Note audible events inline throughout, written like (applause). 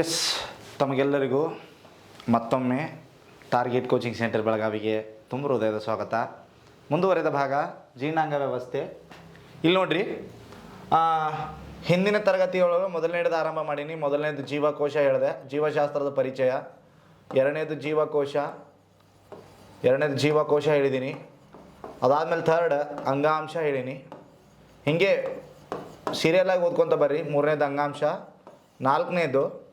S ತಮಗೆಲ್ಲರಿಗೂ ಮತ್ತೊಮ್ಮೆ target coaching centre ಬೆಳಗಾವಿಗೆ ತುಂಬ ಹೃದಯದ ಸ್ವಾಗತ. ಮುಂದುವರೆದ ಭಾಗ ಜೀರ್ಣಾಂಗ ವ್ಯವಸ್ಥೆ. ಇಲ್ಲಿ ನೋಡ್ರಿ ಹಿಂದಿನ ತರಗತಿಯೊಳಗೆ ಮೊದಲನೇದು ಆರಂಭ ಮಾಡೀನಿ. ಮೊದಲನೇದು ಜೀವಕೋಶ ಹೇಳಿದೆ. ಜೀವಶಾಸ್ತ್ರದ ಪರಿಚಯ. ಎರಡನೇದು ಜೀವಕೋಶ. ಎರಡನೇದು ಜೀವಕೋಶ ಹೇಳಿದ್ದೀನಿ ಅದಾದಮೇಲೆ ಥರ್ಡ್ ಅಂಗಾಂಶ ಹೇಳೀನಿ. ಹೀಗೆ ಸೀರಿಯಲಾಗಿ ಓದ್ಕೊತ ಬರ್ರಿ. ಮೂರನೇದು ಅಂಗಾಂಶ. ನಾಲ್ಕನೇದು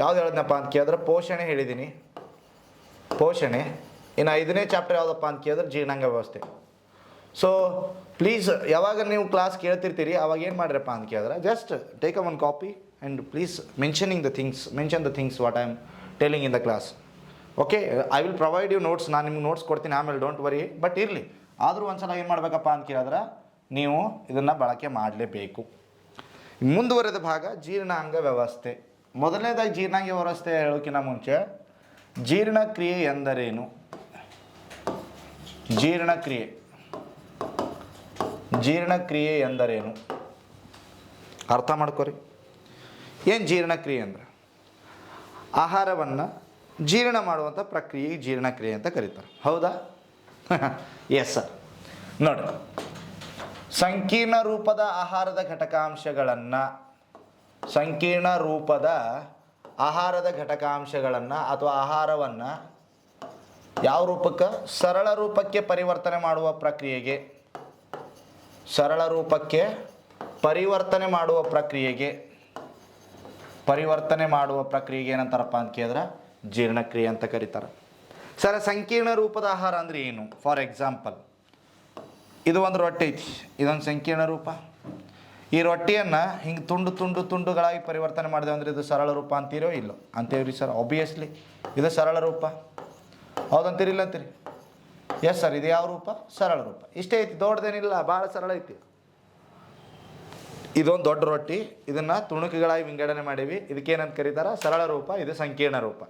ಯಾವ್ದು ಹೇಳಿದ್ನಪ್ಪ ಅಂತ ಕೇಳಿದ್ರೆ ಪೋಷಣೆ ಹೇಳಿದ್ದೀನಿ. ಪೋಷಣೆ. ಇನ್ನು ಐದನೇ ಚಾಪ್ಟರ್ ಯಾವುದಪ್ಪ ಅಂತ ಕೇಳಿದ್ರೆ ಜೀರ್ಣಾಂಗ ವ್ಯವಸ್ಥೆ. ಸೊ ಪ್ಲೀಸ್ ಯಾವಾಗ ನೀವು ಕ್ಲಾಸ್ ಕೇಳ್ತಿರ್ತೀರಿ, ಅವಾಗ ಏನು ಮಾಡ್ರಪ್ಪ ಅಂತ ಕೇಳಿದ್ರೆ just take a one copy and please mentioning the things mention the things what I am telling in the class okay I will provide you notes ನಾನು ನಿಮ್ಗೆ ನೋಟ್ಸ್ ಕೊಡ್ತೀನಿ ಆಮೇಲೆ ಡೋಂಟ್ ವರಿ ಬಟ್ ಇರಲಿ. ಆದರೂ ಒಂದ್ಸಲ ಏನು ಮಾಡಬೇಕಪ್ಪ ಅಂತ ಕೇಳಿದ್ರೆ, ನೀವು ಇದನ್ನು ಬಳಕೆ ಮಾಡಲೇಬೇಕು. ಮುಂದುವರೆದ ಭಾಗ ಜೀರ್ಣಾಂಗ ವ್ಯವಸ್ಥೆ. ಮೊದಲನೇದಾಗಿ ಜೀರ್ಣಾಂಗ ವ್ಯವಸ್ಥೆ ಹೇಳೋಕ್ಕಿಂತ ಮುಂಚೆ ಜೀರ್ಣಕ್ರಿಯೆ ಎಂದರೇನು? ಜೀರ್ಣಕ್ರಿಯೆ ಜೀರ್ಣಕ್ರಿಯೆ ಎಂದರೇನು? ಅರ್ಥ ಮಾಡ್ಕೊರಿ. ಏನು ಜೀರ್ಣಕ್ರಿಯೆ ಅಂದರೆ? ಆಹಾರವನ್ನು ಜೀರ್ಣ ಮಾಡುವಂಥ ಪ್ರಕ್ರಿಯೆ ಜೀರ್ಣಕ್ರಿಯೆ ಅಂತ ಕರೀತಾರೆ. ಹೌದಾ? (laughs) ಎಸ್ ಸರ್ ನೋಡಿ. ಸಂಕೀರ್ಣ ರೂಪದ ಆಹಾರದ ಘಟಕಾಂಶಗಳನ್ನು, ಸಂಕೀರ್ಣ ರೂಪದ ಆಹಾರದ ಘಟಕಾಂಶಗಳನ್ನು ಅಥವಾ ಆಹಾರವನ್ನು ಯಾವ ರೂಪಕ್ಕೆ? ಸರಳ ರೂಪಕ್ಕೆ ಪರಿವರ್ತನೆ ಮಾಡುವ ಪ್ರಕ್ರಿಯೆಗೆ. ಸರಳ ರೂಪಕ್ಕೆ ಪರಿವರ್ತನೆ ಮಾಡುವ ಪ್ರಕ್ರಿಯೆಗೆ. ಪರಿವರ್ತನೆ ಮಾಡುವ ಪ್ರಕ್ರಿಯೆಗೆ ಏನಂತಾರಪ್ಪ ಅಂತ ಕೇಳಿದ್ರೆ? ಜೀರ್ಣಕ್ರಿಯೆ ಅಂತ ಕರೀತಾರೆ. ಸರ, ಸಂಕೀರ್ಣ ರೂಪದ ಆಹಾರ ಅಂದರೆ ಏನು? ಫಾರ್ ಎಕ್ಸಾಂಪಲ್ ಇದು ಒಂದು ರೊಟ್ಟಿ. ಐತಿ ಇದೊಂದು ಸಂಕೀರ್ಣ ರೂಪ. ಈ ರೊಟ್ಟಿಯನ್ನು ಹಿಂಗೆ ತುಂಡು ತುಂಡು ತುಂಡುಗಳಾಗಿ ಪರಿವರ್ತನೆ ಮಾಡಿದೆ ಅಂದರೆ ಇದು ಸರಳ ರೂಪ ಅಂತೀರೋ ಇಲ್ಲೋ? ಅಂತೀವ್ರಿ ಸರ್? ಆಬ್ವಿಯಸ್ಲಿ ಇದು ಸರಳ ರೂಪ. ಹೌದಂತೀರಿ ಇಲ್ಲ ಅಂತೀರಿ ಎಸ್ ಸರ್ ಇದು ಯಾವ ರೂಪ? ಸರಳ ರೂಪ. ಇಷ್ಟೇ ಐತಿ, ದೊಡ್ಡದೇನಿಲ್ಲ, ಭಾಳ ಸರಳ ಐತಿ. ಇದೊಂದು ದೊಡ್ಡ ರೊಟ್ಟಿ. ಇದನ್ನು ತುಣುಕುಗಳಾಗಿ ವಿಂಗಡಣೆ ಮಾಡೀವಿ. ಇದಕ್ಕೇನಂತ ಕರೀತಾರೆ? ಸರಳ ರೂಪ, ಇದು ಸಂಕೀರ್ಣ ರೂಪ.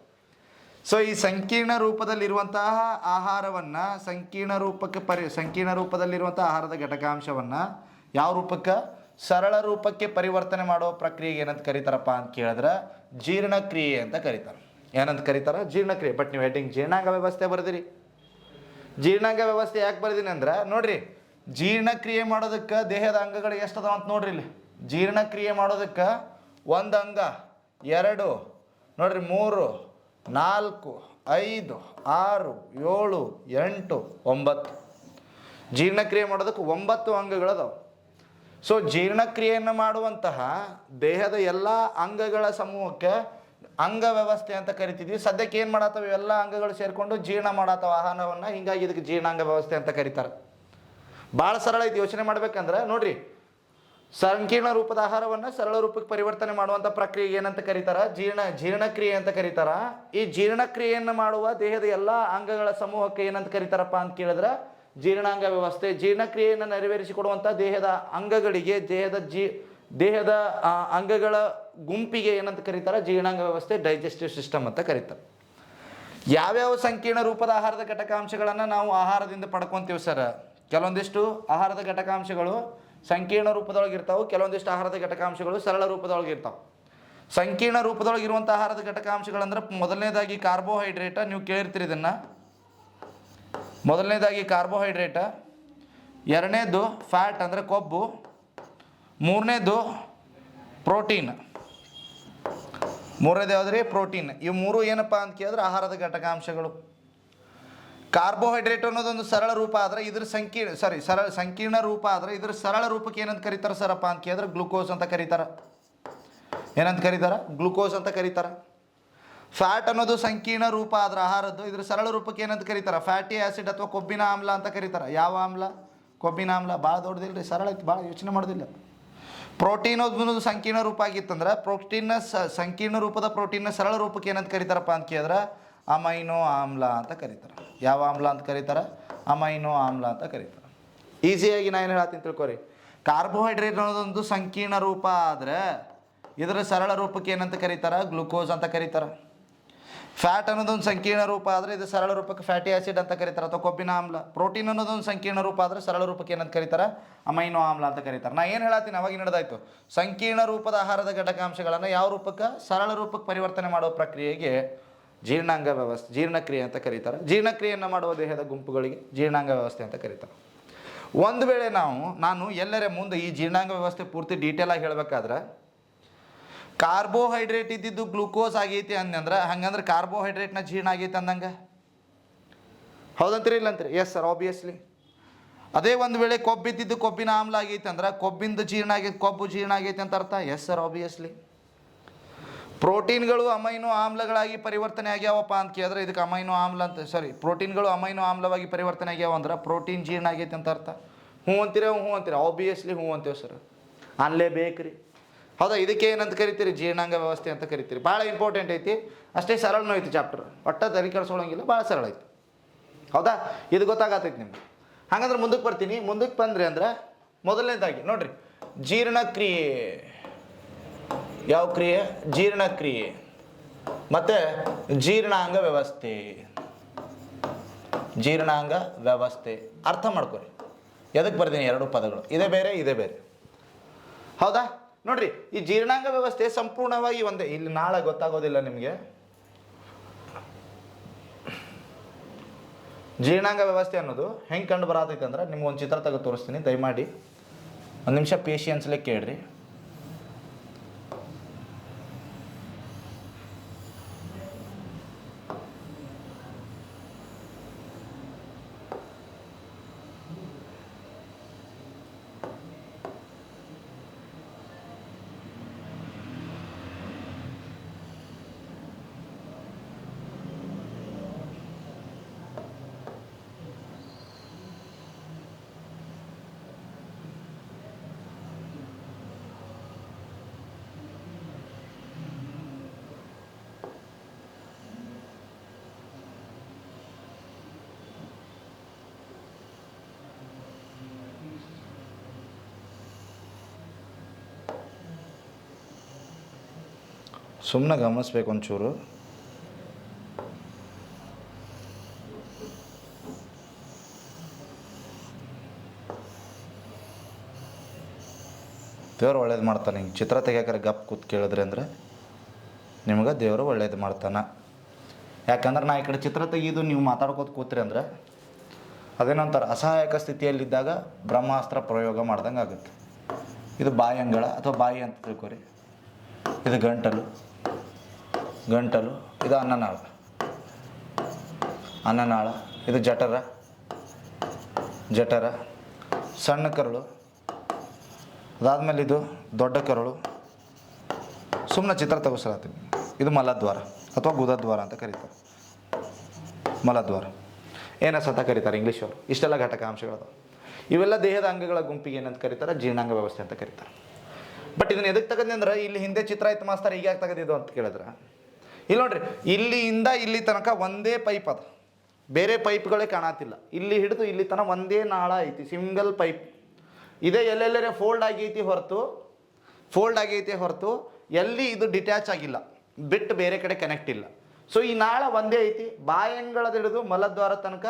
ಸೊ ಈ ಸಂಕೀರ್ಣ ರೂಪದಲ್ಲಿರುವಂತಹ ಆಹಾರವನ್ನು ಸಂಕೀರ್ಣ ರೂಪಕ್ಕೆ ಪರಿ, ಸಂಕೀರ್ಣ ರೂಪದಲ್ಲಿರುವಂಥ ಆಹಾರದ ಘಟಕಾಂಶವನ್ನು ಯಾವ ರೂಪಕ್ಕೆ? ಸರಳ ರೂಪಕ್ಕೆ ಪರಿವರ್ತನೆ ಮಾಡುವ ಪ್ರಕ್ರಿಯೆಗೆ ಏನಂತ ಕರೀತಾರಪ್ಪ ಅಂತ ಕೇಳಿದ್ರೆ ಜೀರ್ಣಕ್ರಿಯೆ ಅಂತ ಕರೀತಾರೆ. ಏನಂತ ಕರೀತಾರೆ? ಜೀರ್ಣಕ್ರಿಯೆ. ಬಟ್ ನೀವು ಹೆಡ್ಡಿಂಗ್ ಜೀರ್ಣಾಂಗ ವ್ಯವಸ್ಥೆ ಬರೆದಿರಿ. ಜೀರ್ಣಾಂಗ ವ್ಯವಸ್ಥೆ ಯಾಕೆ ಬರೆದೀನಿ ಅಂದ್ರೆ, ನೋಡ್ರಿ, ಜೀರ್ಣಕ್ರಿಯೆ ಮಾಡೋದಕ್ಕೆ ದೇಹದ ಅಂಗಗಳು ಎಷ್ಟು ಅಂತ ನೋಡ್ರಿ ಇಲ್ಲಿ. ಜೀರ್ಣಕ್ರಿಯೆ ಮಾಡೋದಕ್ಕೆ ಒಂದು ಅಂಗ, ಎರಡು, ನೋಡ್ರಿ, ಮೂರು ನಾಲ್ಕು, ಐದು, ಆರು, ಏಳು, ಎಂಟು, ಒಂಬತ್ತು. ಜೀರ್ಣಕ್ರಿಯೆ ಮಾಡೋದಕ್ಕೆ ಒಂಬತ್ತು ಅಂಗಗಳದಾವೆ. ಸೊ ಜೀರ್ಣಕ್ರಿಯೆಯನ್ನು ಮಾಡುವಂತಹ ದೇಹದ ಎಲ್ಲ ಅಂಗಗಳ ಸಮೂಹಕ್ಕೆ ಅಂಗ ವ್ಯವಸ್ಥೆ ಅಂತ ಕರಿತಿದ್ವಿ. ಸದ್ಯಕ್ಕೆ ಏನು ಮಾಡತ್ತವ ಎಲ್ಲ ಅಂಗಗಳು ಸೇರಿಕೊಂಡು ಜೀರ್ಣ ಮಾಡತ್ತವ ಆಹಾರವನ್ನು. ಹಿಂಗಾಗಿ ಇದಕ್ಕೆ ಜೀರ್ಣಾಂಗ ವ್ಯವಸ್ಥೆ ಅಂತ ಕರೀತಾರೆ. ಭಾಳ ಸರಳ ಐತಿ. ಯೋಚನೆ ಮಾಡ್ಬೇಕಂದ್ರೆ, ನೋಡ್ರಿ ಸಂಕೀರ್ಣ ರೂಪದ ಆಹಾರವನ್ನು ಸರಳ ರೂಪಕ್ಕೆ ಪರಿವರ್ತನೆ ಮಾಡುವಂಥ ಪ್ರಕ್ರಿಯೆ ಏನಂತ ಕರೀತಾರ? ಜೀರ್ಣ, ಜೀರ್ಣಕ್ರಿಯೆ ಅಂತ ಕರೀತಾರ. ಈ ಜೀರ್ಣಕ್ರಿಯೆಯನ್ನು ಮಾಡುವ ದೇಹದ ಎಲ್ಲ ಅಂಗಗಳ ಸಮೂಹಕ್ಕೆ ಏನಂತ ಕರೀತಾರಪ್ಪ ಅಂತ ಕೇಳಿದ್ರೆ? ಜೀರ್ಣಾಂಗ ವ್ಯವಸ್ಥೆ. ಜೀರ್ಣಕ್ರಿಯೆಯನ್ನು ನೆರವೇರಿಸಿಕೊಡುವಂಥ ದೇಹದ ಅಂಗಗಳಿಗೆ, ದೇಹದ ಜೀ, ದೇಹದ ಅಂಗಗಳ ಗುಂಪಿಗೆ ಏನಂತ ಕರೀತಾರೆ? ಜೀರ್ಣಾಂಗ ವ್ಯವಸ್ಥೆ, ಡೈಜೆಸ್ಟಿವ್ ಸಿಸ್ಟಮ್ ಅಂತ ಕರೀತಾರೆ. ಯಾವ್ಯಾವ ಸಂಕೀರ್ಣ ರೂಪದ ಆಹಾರದ ಘಟಕಾಂಶಗಳನ್ನು ನಾವು ಆಹಾರದಿಂದ ಪಡ್ಕೊತೀವಿ ಸರ್? ಕೆಲವೊಂದಿಷ್ಟು ಆಹಾರದ ಘಟಕಾಂಶಗಳು ಸಂಕೀರ್ಣ ರೂಪದೊಳಗೆ ಇರ್ತಾವೆ, ಕೆಲವೊಂದಿಷ್ಟು ಆಹಾರದ ಘಟಕಾಂಶಗಳು ಸರಳ ರೂಪದೊಳಗೆ ಇರ್ತಾವೆ. ಸಂಕೀರ್ಣ ರೂಪದೊಳಗೆ ಇರುವಂಥ ಆಹಾರದ ಘಟಕಾಂಶಗಳಂದ್ರೆ ಮೊದಲನೇದಾಗಿ ಕಾರ್ಬೋಹೈಡ್ರೇಟ ನೀವು ಕೇಳಿರ್ತೀರಿ ಇದನ್ನು. ಮೊದಲನೇದಾಗಿ ಕಾರ್ಬೋಹೈಡ್ರೇಟ ಎರಡನೇದು ಫ್ಯಾಟ್ ಅಂದರೆ ಕೊಬ್ಬು, ಮೂರನೇದು ಪ್ರೋಟೀನ್ ಮೂರನೇದು ಯಾವುದ್ರಿ? ಪ್ರೋಟೀನ್ ಇವು ಮೂರು ಏನಪ್ಪ ಅಂತ ಕೇಳಿದ್ರೆ ಆಹಾರದ ಘಟಕಾಂಶಗಳು. ಕಾರ್ಬೋಹೈಡ್ರೇಟ್ ಅನ್ನೋದೊಂದು ಸರಳ ರೂಪ ಆದರೆ ಇದ್ರ ಸಂಕೀರ್ಣ ಸಾರಿ ಸರಳ ಸಂಕೀರ್ಣ ರೂಪ ಆದರೆ ಇದ್ರ ಸರಳ ರೂಪಕ್ಕೆ ಏನಂತ ಕರೀತಾರೆ ಸರಪ್ಪ ಅಂತ ಕೇಳಿದ್ರೆ ಗ್ಲುಕೋಸ್ ಅಂತ ಕರೀತಾರ. ಏನಂತ ಕರೀತಾರ? ಗ್ಲುಕೋಸ್ ಅಂತ ಕರೀತಾರ. ಫ್ಯಾಟ್ ಅನ್ನೋದು ಸಂಕೀರ್ಣ ರೂಪ ಆದ್ರೆ ಆಹಾರದ್ದು ಇದ್ರ ಸರಳ ರೂಪಕ್ಕೆ ಏನಂತ ಕರೀತಾರ? ಫ್ಯಾಟಿ ಆ್ಯಸಿಡ್ ಅಥವಾ ಕೊಬ್ಬಿನ ಆಮ್ಲ ಅಂತ ಕರೀತಾರ. ಯಾವ ಆಮ್ಲ? ಕೊಬ್ಬಿನ ಆಮ್ಲ. ಭಾಳ ದೊಡ್ಡದಿಲ್ಲ ರೀ ಸರಳ ಐತಿ ಭಾಳ ಯೋಚನೆ ಮಾಡೋದಿಲ್ಲ. ಪ್ರೋಟೀನ್ ಅನ್ನೋದು ಸಂಕೀರ್ಣ ರೂಪ ಆಗಿತ್ತಂದ್ರೆ ಪ್ರೋಟೀನ್ನ ಸಂಕೀರ್ಣ ರೂಪದ ಪ್ರೋಟೀನ್ನ ಸರಳ ರೂಪಕ್ಕೆ ಏನಂತ ಕರೀತಾರಪ್ಪ ಅಂತ ಕೇಳಿದ್ರೆ ಅಮೈನೋ ಆಮ್ಲ ಅಂತ ಕರೀತಾರೆ. ಯಾವ ಆಮ್ಲ ಅಂತ ಕರೀತಾರೆ? ಅಮೈನೋ ಆಮ್ಲ ಅಂತ ಕರೀತಾರೆ. ಈಸಿಯಾಗಿ ನಾನು ಏನು ಹೇಳ್ತೀನಿ ತಿಳ್ಕೊರಿ. ಕಾರ್ಬೋಹೈಡ್ರೇಟ್ ಅನ್ನೋದೊಂದು ಸಂಕೀರ್ಣ ರೂಪ ಆದರೆ ಇದರ ಸರಳ ರೂಪಕ್ಕೆ ಏನಂತ ಕರೀತಾರೆ? ಗ್ಲುಕೋಸ್ ಅಂತ ಕರೀತಾರೆ. ಫ್ಯಾಟ್ ಅನ್ನೋದೊಂದು ಸಂಕೀರ್ಣ ರೂಪ ಆದರೆ ಇದು ಸರಳ ರೂಪಕ್ಕೆ ಫ್ಯಾಟಿ ಆಸಿಡ್ ಅಂತ ಕರೀತಾರೆ ಅಥವಾ ಕೊಬ್ಬಿನ ಆಮ್ಲ. ಪ್ರೋಟೀನ್ ಅನ್ನೋದೊಂದು ಸಂಕೀರ್ಣ ರೂಪ ಆದರೆ ಸರಳ ರೂಪಕ್ಕೆ ಏನಂತ ಕರೀತಾರೆ? ಅಮೈನೋ ಆಮ್ಲ ಅಂತ ಕರೀತಾರೆ. ನಾ ಏನು ಹೇಳತ್ತೀನಿ? ಅವಾಗ ನಡೆದಾಯ್ತು ಸಂಕೀರ್ಣ ರೂಪದ ಆಹಾರದ ಘಟಕಾಂಶಗಳನ್ನು ಯಾವ ರೂಪಕ್ಕೆ? ಸರಳ ರೂಪಕ್ಕೆ ಪರಿವರ್ತನೆ ಮಾಡುವ ಪ್ರಕ್ರಿಯೆಗೆ ಜೀರ್ಣಾಂಗ ವ್ಯವಸ್ಥೆ, ಜೀರ್ಣಕ್ರಿಯೆ ಅಂತ ಕರೀತಾರೆ. ಜೀರ್ಣಕ್ರಿಯೆಯನ್ನು ಮಾಡುವ ದೇಹದ ಗುಂಪುಗಳಿಗೆ ಜೀರ್ಣಾಂಗ ವ್ಯವಸ್ಥೆ ಅಂತ ಕರೀತಾರೆ. ಒಂದು ವೇಳೆ ನಾವು, ನಾನು ಎಲ್ಲರ ಮುಂದೆ ಈ ಜೀರ್ಣಾಂಗ ವ್ಯವಸ್ಥೆ ಪೂರ್ತಿ ಡೀಟೇಲಾಗಿ ಹೇಳಬೇಕಾದ್ರೆ ಕಾರ್ಬೋಹೈಡ್ರೇಟ್ ಇದ್ದಿದ್ದು ಗ್ಲೂಕೋಸ್ ಆಗೈತಿ ಅಂದಂದ್ರೆ ಹಂಗಂದ್ರೆ ಕಾರ್ಬೋಹೈಡ್ರೇಟ್ನ ಜೀರ್ಣ ಆಗೈತೆ ಅಂದಂಗೆ? ಹೌದಂತೀರಿ ಇಲ್ಲಂತ್ರಿ? ಎಸ್ ಸರ್ ಆಬ್ವಿಯಸ್ಲಿ ಅದೇ ಒಂದು ವೇಳೆ ಕೊಬ್ಬಿದ್ದಿದ್ದು ಕೊಬ್ಬಿನ ಆಮ್ಲ ಆಗೈತೆ ಅಂದ್ರೆ, ಕೊಬ್ಬಿಂದ ಜೀರ್ಣ ಆಗೈತೆ, ಕೊಬ್ಬು ಜೀರ್ಣ ಆಗೈತೆ ಅಂತ ಅರ್ಥ? ಎಸ್ ಸರ್ ಆಬ್ವಿಯಸ್ಲಿ ಪ್ರೋಟೀನ್ಗಳು ಅಮೈನೋ ಆಮ್ಲಗಳಾಗಿ ಪರಿವರ್ತನೆ ಆಗ್ಯಾವಪ್ಪ ಅಂತ ಕೇಳಿದ್ರೆ ಇದಕ್ಕೆ ಅಮೈನೋ ಆಮ್ಲ ಅಂತ ಸಾರಿ ಪ್ರೋಟೀನ್ಗಳು ಅಮೈನೋ ಆಮ್ಲವಾಗಿ ಪರಿವರ್ತನೆ ಆಗ್ಯಾವ ಅಂದ್ರೆ ಪ್ರೋಟೀನ್ ಜೀರ್ಣ ಆಗೈತೆ ಅಂತ ಅರ್ಥ. ಹ್ಞೂ ಅಂತೀರ ಹ್ಞೂ ಅಂತೀರ? ಆಬ್ವಿಯಸ್ಲಿ ಹ್ಞೂ ಅಂತೀವಿ ಸರ್ ಅನ್ಲೇಬೇಕ್ರಿ. ಹೌದಾ? ಇದಕ್ಕೆ ಏನಂತ ಕರಿತೀರಿ? ಜೀರ್ಣಾಂಗ ವ್ಯವಸ್ಥೆ ಅಂತ ಕರಿತೀರಿ. ಭಾಳ ಇಂಪಾರ್ಟೆಂಟ್ ಐತಿ. ಅಷ್ಟೇ ಸರಳನೂ ಐತಿ ಚಾಪ್ಟರ್ ಒಟ್ಟ ತಲೆ ಕೆಡಿಸ್ಕೊಳಂಗಿಲ್ಲ, ಭಾಳ ಸರಳ ಐತಿ. ಹೌದಾ? ಇದು ಗೊತ್ತಾಗತ್ತೈತಿ ನಿಮ್ಗೆ. ಹಾಗಂದ್ರೆ ಮುಂದಕ್ಕೆ ಬರ್ತೀನಿ. ಮುಂದಕ್ಕೆ ಬಂದ್ರಿ ಅಂದ್ರೆ ಮೊದಲನೇದಾಗಿ ನೋಡ್ರಿ, ಜೀರ್ಣಕ್ರಿಯೆ. ಯಾವ ಕ್ರಿಯೆ? ಜೀರ್ಣಕ್ರಿಯೆ ಮತ್ತು ಜೀರ್ಣಾಂಗ ವ್ಯವಸ್ಥೆ. ಜೀರ್ಣಾಂಗ ವ್ಯವಸ್ಥೆ. ಅರ್ಥ ಮಾಡ್ಕೊರಿ. ಎದಕ್ಕೆ ಬರ್ತೀನಿ ಎರಡು ಪದಗಳು? ಇದೇ ಬೇರೆ ಇದೇ ಬೇರೆ. ಹೌದಾ? ನೋಡ್ರಿ, ಈ ಜೀರ್ಣಾಂಗ ವ್ಯವಸ್ಥೆ ಸಂಪೂರ್ಣವಾಗಿ ಒಂದೇ. ಇಲ್ಲಿ ನಾಳೆ ಗೊತ್ತಾಗೋದಿಲ್ಲ ನಿಮಗೆ. ಜೀರ್ಣಾಂಗ ವ್ಯವಸ್ಥೆ ಅನ್ನೋದು ಹೆಂಗೆ ಕಂಡು ಬರತೈತೆ ಅಂದ್ರೆ ನಿಮ್ಗೆ ಒಂದು ಚಿತ್ರ ತೆಗೆದು ತೋರಿಸ್ತೀನಿ, ದಯಮಾಡಿ. ಒಂದು ನಿಮಿಷ ಪೇಷಿಯನ್ಸ್ಲೆ ಕೇಳ್ರಿ. ಸುಮ್ಮನೆ ಗಮನಿಸ್ಬೇಕು ಒಂಚೂರು. ದೇವ್ರು ಒಳ್ಳೇದು ಮಾಡ್ತಾನೆ. ಹಿಂಗೆ ಚಿತ್ರ ತೆಗಿಯಾಕರೆ ಗಪ್ ಕೂತ್ ಕೇಳಿದ್ರೆ ಅಂದ್ರೆ ನಿಮ್ಗೆ ದೇವರು ಒಳ್ಳೇದು ಮಾಡ್ತಾನೆ. ಯಾಕಂದ್ರೆ ನಾ ಈ ಕಡೆ ಚಿತ್ರ ತೆಗೆದು ನೀವು ಮಾತಾಡ್ಕೋತ ಕೂತ್ರಿ ಅಂದ್ರೆ ಅದೇನಂತಾರೆ, ಅಸಹಾಯಕ ಸ್ಥಿತಿಯಲ್ಲಿದ್ದಾಗ ಬ್ರಹ್ಮಾಸ್ತ್ರ ಪ್ರಯೋಗ ಮಾಡ್ದಂಗೆ ಆಗುತ್ತೆ ಇದು ಬಾಯಿ ಅಂಗಳ ಅಥವಾ ಬಾಯಿ ಅಂತ ತಿಳ್ಕೊರಿ. ಇದು ಗಂಟಲು. ಗಂಟಲು, ಇದು ಅನ್ನನಾಳ. ಅನ್ನನಾಳ, ಇದು ಜಠರ. ಜಠರ. ಸಣ್ಣ ಕರುಳು. ಅದಾದಮೇಲೆ ಇದು ದೊಡ್ಡ ಕರುಳು. ಸುಮ್ಮನೆ ಚಿತ್ರ ತೆಗೆಸ್ಲಾತೀನಿ ಇದು ಮಲದ್ವಾರ, ಅಥವಾ ಗುದದ್ವಾರ ಅಂತ ಕರೀತಾರೆ. ಮಲದ್ವಾರ. ಏನಸ ಅಂತ ಕರೀತಾರೆ ಇಂಗ್ಲೀಷವರು? ಇಷ್ಟೆಲ್ಲ ಘಟಕಾಂಶಗಳು ಇವೆಲ್ಲ ದೇಹದ ಅಂಗಗಳ ಗುಂಪಿಗೆ ಏನಂತ ಕರೀತಾರೆ? ಜೀರ್ಣಾಂಗ ವ್ಯವಸ್ಥೆ ಅಂತ ಕರೀತಾರೆ. ಬಟ್ ಇದನ್ನ ಎದಕ್ಕೆ ತಗದ್ನಿ ಅಂದ್ರೆ, ಇಲ್ಲಿ ಹಿಂದೆ ಚಿತ್ರ ಇತ್ತು ಮಾಸ್ತಾರೆ ಈಗ ಯಾಕೆ ತೆಗೆದಿದ್ದು ಅಂತ ಕೇಳಿದ್ರೆ. ಇಲ್ಲಿ ನೋಡ್ರಿ, ಇಲ್ಲಿಯಿಂದ ಇಲ್ಲಿ ತನಕ ಒಂದೇ ಪೈಪ್ ಅದು. ಬೇರೆ ಪೈಪ್ಗಳೇ ಕಾಣತಿಲ್ಲ. ಇಲ್ಲಿ ಹಿಡಿದು ಇಲ್ಲಿ ತನಕ ಒಂದೇ ನಾಳ ಐತಿ, ಸಿಂಗಲ್ ಪೈಪ್. ಇದೇ ಎಲ್ಲೆಲ್ಲರೆ ಫೋಲ್ಡ್ ಆಗೈತಿ ಹೊರತು, ಫೋಲ್ಡ್ ಆಗೈತಿ ಹೊರತು, ಎಲ್ಲಿ ಇದು ಡಿಟ್ಯಾಚ್ ಆಗಿಲ್ಲ, ಬಿಟ್ಟು ಬೇರೆ ಕಡೆ ಕನೆಕ್ಟ್ ಇಲ್ಲ. ಸೊ ಈ ನಾಳ ಒಂದೇ ಐತಿ, ಬಾಯಂಗಳದ ಹಿಡಿದು ಮಲದ್ವಾರ ತನಕ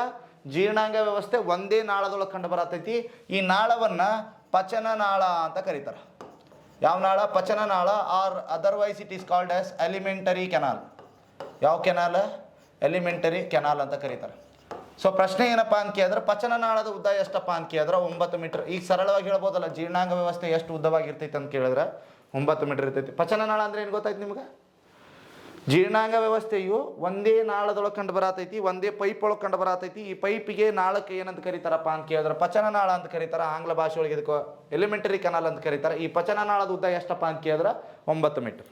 ಜೀರ್ಣಾಂಗ ವ್ಯವಸ್ಥೆ ಒಂದೇ ನಾಳದೊಳಗೆ ಕಂಡು ಬರತೈತಿ. ಈ ನಾಳವನ್ನು ಪಚನ ನಾಳ ಅಂತ ಕರೀತಾರೆ. ಯಾವ ನಾಳ? ಪಚನ ನಾಳ or otherwise it is called as elementary canal ಯಾವ ಕೆನಾಲ್ ಎಲಿಮೆಂಟರಿ ಕೆನಾಲ್ ಅಂತ ಕರೀತಾರೆ. ಸೊ ಪ್ರಶ್ನೆ ಏನಪ್ಪ ಅಂತ ಕೇಳಿದ್ರೆ, ಪಚನ ನಾಳದ ಉದ್ದ ಎಷ್ಟಪ್ಪ ಅಂತ ಕೇಳಿದ್ರೆ, ಒಂಬತ್ತು ಮೀಟರ್. ಈಗ ಸರಳವಾಗಿ ಹೇಳ್ಬೋದಲ್ಲ, ಜೀರ್ಣಾಂಗ ವ್ಯವಸ್ಥೆ ಎಷ್ಟು ಉದ್ದವಾಗಿರ್ತೈತೆ ಅಂತ ಕೇಳಿದ್ರೆ, ಒಂಬತ್ತು ಮೀಟರ್ ಇರ್ತೈತಿ. ಪಚನ ನಾಳ ಅಂದ್ರೆ ಏನು ಗೊತ್ತಾಯ್ತು ನಿಮ್ಗೆ? ಜೀರ್ಣಾಂಗ ವ್ಯವಸ್ಥೆಯು ಒಂದೇ ನಾಳದೊಳಗೆ ಕಂಡು ಬರತೈತಿ, ಒಂದೇ ಪೈಪ್ ಒಳಗೆ ಕಂಡು ಬರತೈತಿ. ಈ ಪೈಪಿಗೆ ನಾಳಕ್ಕೆ ಏನಂತ ಕರೀತಾರಪ್ಪ ಅಂತ ಕೇಳಿದ್ರೆ ಪಚನ ನಾಳ ಅಂತ ಕರೀತಾರೆ, ಆಂಗ್ಲ ಭಾಷೆ ಒಳಗೆ ಇದಕ್ಕೆ ಎಲಿಮೆಂಟರಿ ಕನಾಲ್ ಅಂತ ಕರೀತಾರೆ. ಈ ಪಚನ ನಾಳದ ಉದ್ದ ಎಷ್ಟಪ್ಪ ಅಂತ ಕೇಳಿದ್ರೆ ಒಂಬತ್ತು ಮೀಟರ್.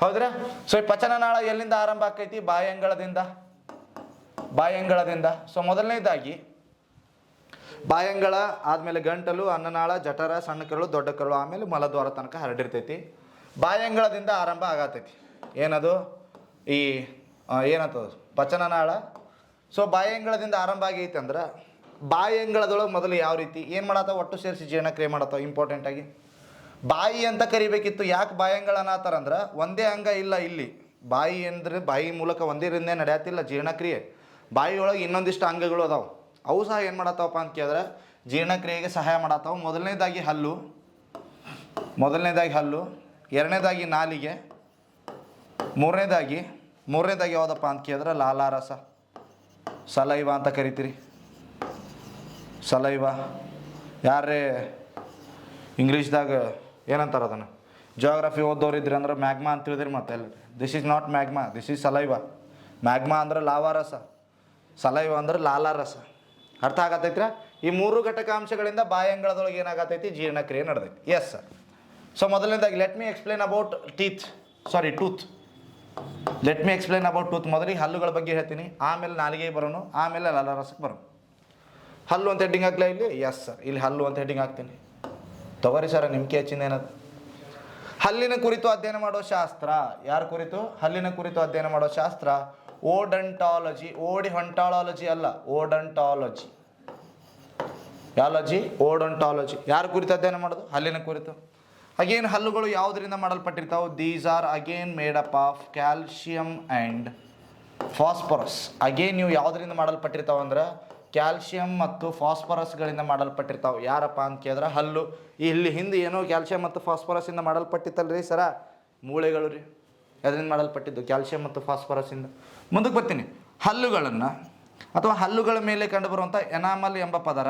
ಹೌದ್ರ? ಸೊ ಈ ಪಚನ ನಾಳ ಎಲ್ಲಿಂದ ಆರಂಭ ಆಕೈತಿ? ಬಾಯಂಗಳದಿಂದ. ಬಾಯಂಗಳದಿಂದ. ಸೊ ಮೊದಲನೇದಾಗಿ ಬಾಯಂಗಳ ಆದಮೇಲೆ ಗಂಟಲು, ಅನ್ನನಾಳ, ಜಠರ ಸಣ್ಣ ಕರಳು ದೊಡ್ಡ ಕರಳು ಆಮೇಲೆ ಮಲದ್ವಾರ ತನಕ ಹರಡಿರ್ತೈತಿ. ಬಾಯಂಗಳದಿಂದ ಆರಂಭ ಆಗತೈತಿ. ಏನದು? ಈ ಏನಂತ ಪಚನನಾಳ? ಸೊ ಬಾಯಂಗಳದಿಂದ ಆರಂಭ ಆಗೈತೆ ಅಂದ್ರೆ ಬಾಯಂಗಳದೊಳಗೆ ಮೊದಲು ಯಾವ ರೀತಿ, ಏನು ಮಾಡತ್ತಾವ ಒಟ್ಟು ಸೇರಿಸಿ ಜೀರ್ಣಕ್ರಿಯೆ ಮಾಡತ್ತಾವ ಇಂಪಾರ್ಟೆಂಟಾಗಿ ಬಾಯಿ ಅಂತ ಕರಿಬೇಕಿತ್ತು, ಯಾಕೆ ಬಾಯಂಗಳ ಅನ್ನತ್ತಾರಂದ್ರೆ ಒಂದೇ ಅಂಗ ಇಲ್ಲ ಇಲ್ಲಿ. ಬಾಯಿ ಅಂದರೆ ಬಾಯಿ ಮೂಲಕ ಒಂದೇ ಒಂದಿರಿಂದೇ ನಡೆಯತ್ತಿಲ್ಲ ಜೀರ್ಣಕ್ರಿಯೆ ಬಾಯಿಯೊಳಗೆ ಇನ್ನೊಂದಿಷ್ಟು ಅಂಗಗಳು ಅದಾವೆ. ಅವು ಸಹ ಏನು ಮಾಡತ್ತವಪ್ಪ ಅಂತ ಕೇಳಿದ್ರೆ ಜೀರ್ಣಕ್ರಿಯೆಗೆ ಸಹಾಯ ಮಾಡತ್ತಾವ ಮೊದಲನೇದಾಗಿ ಹಲ್ಲು ಮೊದಲನೇದಾಗಿ ಹಲ್ಲು, ಎರಡನೇದಾಗಿ ನಾಲಿಗೆ ಮೂರನೇದಾಗಿ ಮೂರನೇದಾಗಿ ಯಾವುದಪ್ಪ ಅಂತ ಕೇಳಿದ್ರೆ ಲಾಲಾರಸ ಸಲೈವ ಅಂತ ಕರಿತೀರಿ. ಸಲೈವ. ಯಾರೇ ಇಂಗ್ಲೀಷ್ದಾಗ ಏನಂತಾರೆ ಅದನ್ನು? ಜೋಗ್ರಫಿ ಓದೋರು ಇದ್ರಿ ಅಂದ್ರೆ ಮ್ಯಾಗ್ಮಾ ಅಂತ ತಿಳಿದ್ರಿ ಮತ್ತೆ this is not magma this is saliva. Magma ಅಂದ್ರೆ ಲಾವಾರಸ ಸಲೈವ ಅಂದ್ರೆ ಲಾಲಾರಸ ಅರ್ಥ ಆಗತ್ತೈತ್ರ ಈ ಮೂರು ಘಟಕಾಂಶಗಳಿಂದ ಬಾಯಂಗಳದೊಳಗೆ ಏನಾಗತೈತಿ? ಜೀರ್ಣಕ್ರಿಯೆ ನಡೆದೈತಿ. ಎಸ್ ಸರ್ ಸೊ ಮೊದಲನೇದಾಗಿ let me explain about teeth sorry tooth let me explain about tooth ಮೊದಲಿಗೆ ಹಲ್ಲುಗಳ ಬಗ್ಗೆ ಹೇಳ್ತೀನಿ. ಆಮೇಲೆ ನಾಲಿಗೆ ಬರೋನು, ಆಮೇಲೆ ಲಾಲಾರಸಕ್ಕೆ ಬರೋನು. ಹಲ್ಲು ಅಂತ ಹೆಡ್ಡಿಂಗ್ ಹಾಕ್ಲಾ ಇಲ್ಲಿ? ಎಸ್ ಸರ್ ಇಲ್ಲಿ ಹಲ್ಲು ಅಂತ ಹೆಡ್ಡಿಂಗ್ ಹಾಕ್ತೀನಿ. ತಗೋರಿ ಸರ್ ನಿಮ್ಗೆ ಹೆಚ್ಚಿನ ಏನದು? ಹಲ್ಲಿನ ಕುರಿತು ಅಧ್ಯಯನ ಮಾಡೋ ಶಾಸ್ತ್ರ. ಯಾರ ಕುರಿತು? ಹಲ್ಲಿನ ಕುರಿತು ಅಧ್ಯಯನ ಮಾಡೋ ಶಾಸ್ತ್ರ. ಓಡಂಟಾಲಜಿ, ಓಡಿ ಹೊಂಟಾಲಜಿ ಅಲ್ಲ, ಓಡಂಟಾಲಜಿ. ಯಾಲಜಿ? ಓಡಂಟಾಲಜಿ. ಯಾರ ಕುರಿತು ಅಧ್ಯಯನ ಮಾಡೋದು? ಹಲ್ಲಿನ ಕುರಿತು. ಅಗೇನ್ ಹಲ್ಲುಗಳು ಯಾವುದರಿಂದ ಮಾಡಲ್ಪಟ್ಟಿರ್ತಾವೆ these are again up of calcium and phosphorus again ನೀವು ಯಾವುದರಿಂದ ಮಾಡಲ್ಪಟ್ಟಿರ್ತಾವೆ ಅಂದ್ರೆ ಕ್ಯಾಲ್ಶಿಯಂ ಮತ್ತು ಫಾಸ್ಫರಸ್ಗಳಿಂದ ಮಾಡಲ್ಪಟ್ಟಿರ್ತಾವೆ. ಯಾರಪ್ಪ ಅಂತ ಕೇಳಿದ್ರೆ, ಹಲ್ಲು. ಇಲ್ಲಿ ಹಿಂದೆ ಏನೋ ಕ್ಯಾಲ್ಶಿಯಂ ಮತ್ತು ಫಾಸ್ಫರಸ್ಸಿಂದ ಮಾಡಲ್ಪಟ್ಟಿತ್ತಲ್ರಿ ಸರ? ಮೂಳೆಗಳು ರೀ. ಅದರಿಂದ ಮಾಡಲ್ಪಟ್ಟಿದ್ದು? ಕ್ಯಾಲ್ಶಿಯಂ ಮತ್ತು ಫಾಸ್ಫರಸ್ಸಿಂದ ಮುಂದಕ್ಕೆ ಬರ್ತೀನಿ. ಹಲ್ಲುಗಳನ್ನು, ಅಥವಾ ಹಲ್ಲುಗಳ ಮೇಲೆ ಕಂಡುಬರುವಂಥ ಎನಾಮಲ್ ಎಂಬ ಪದರ.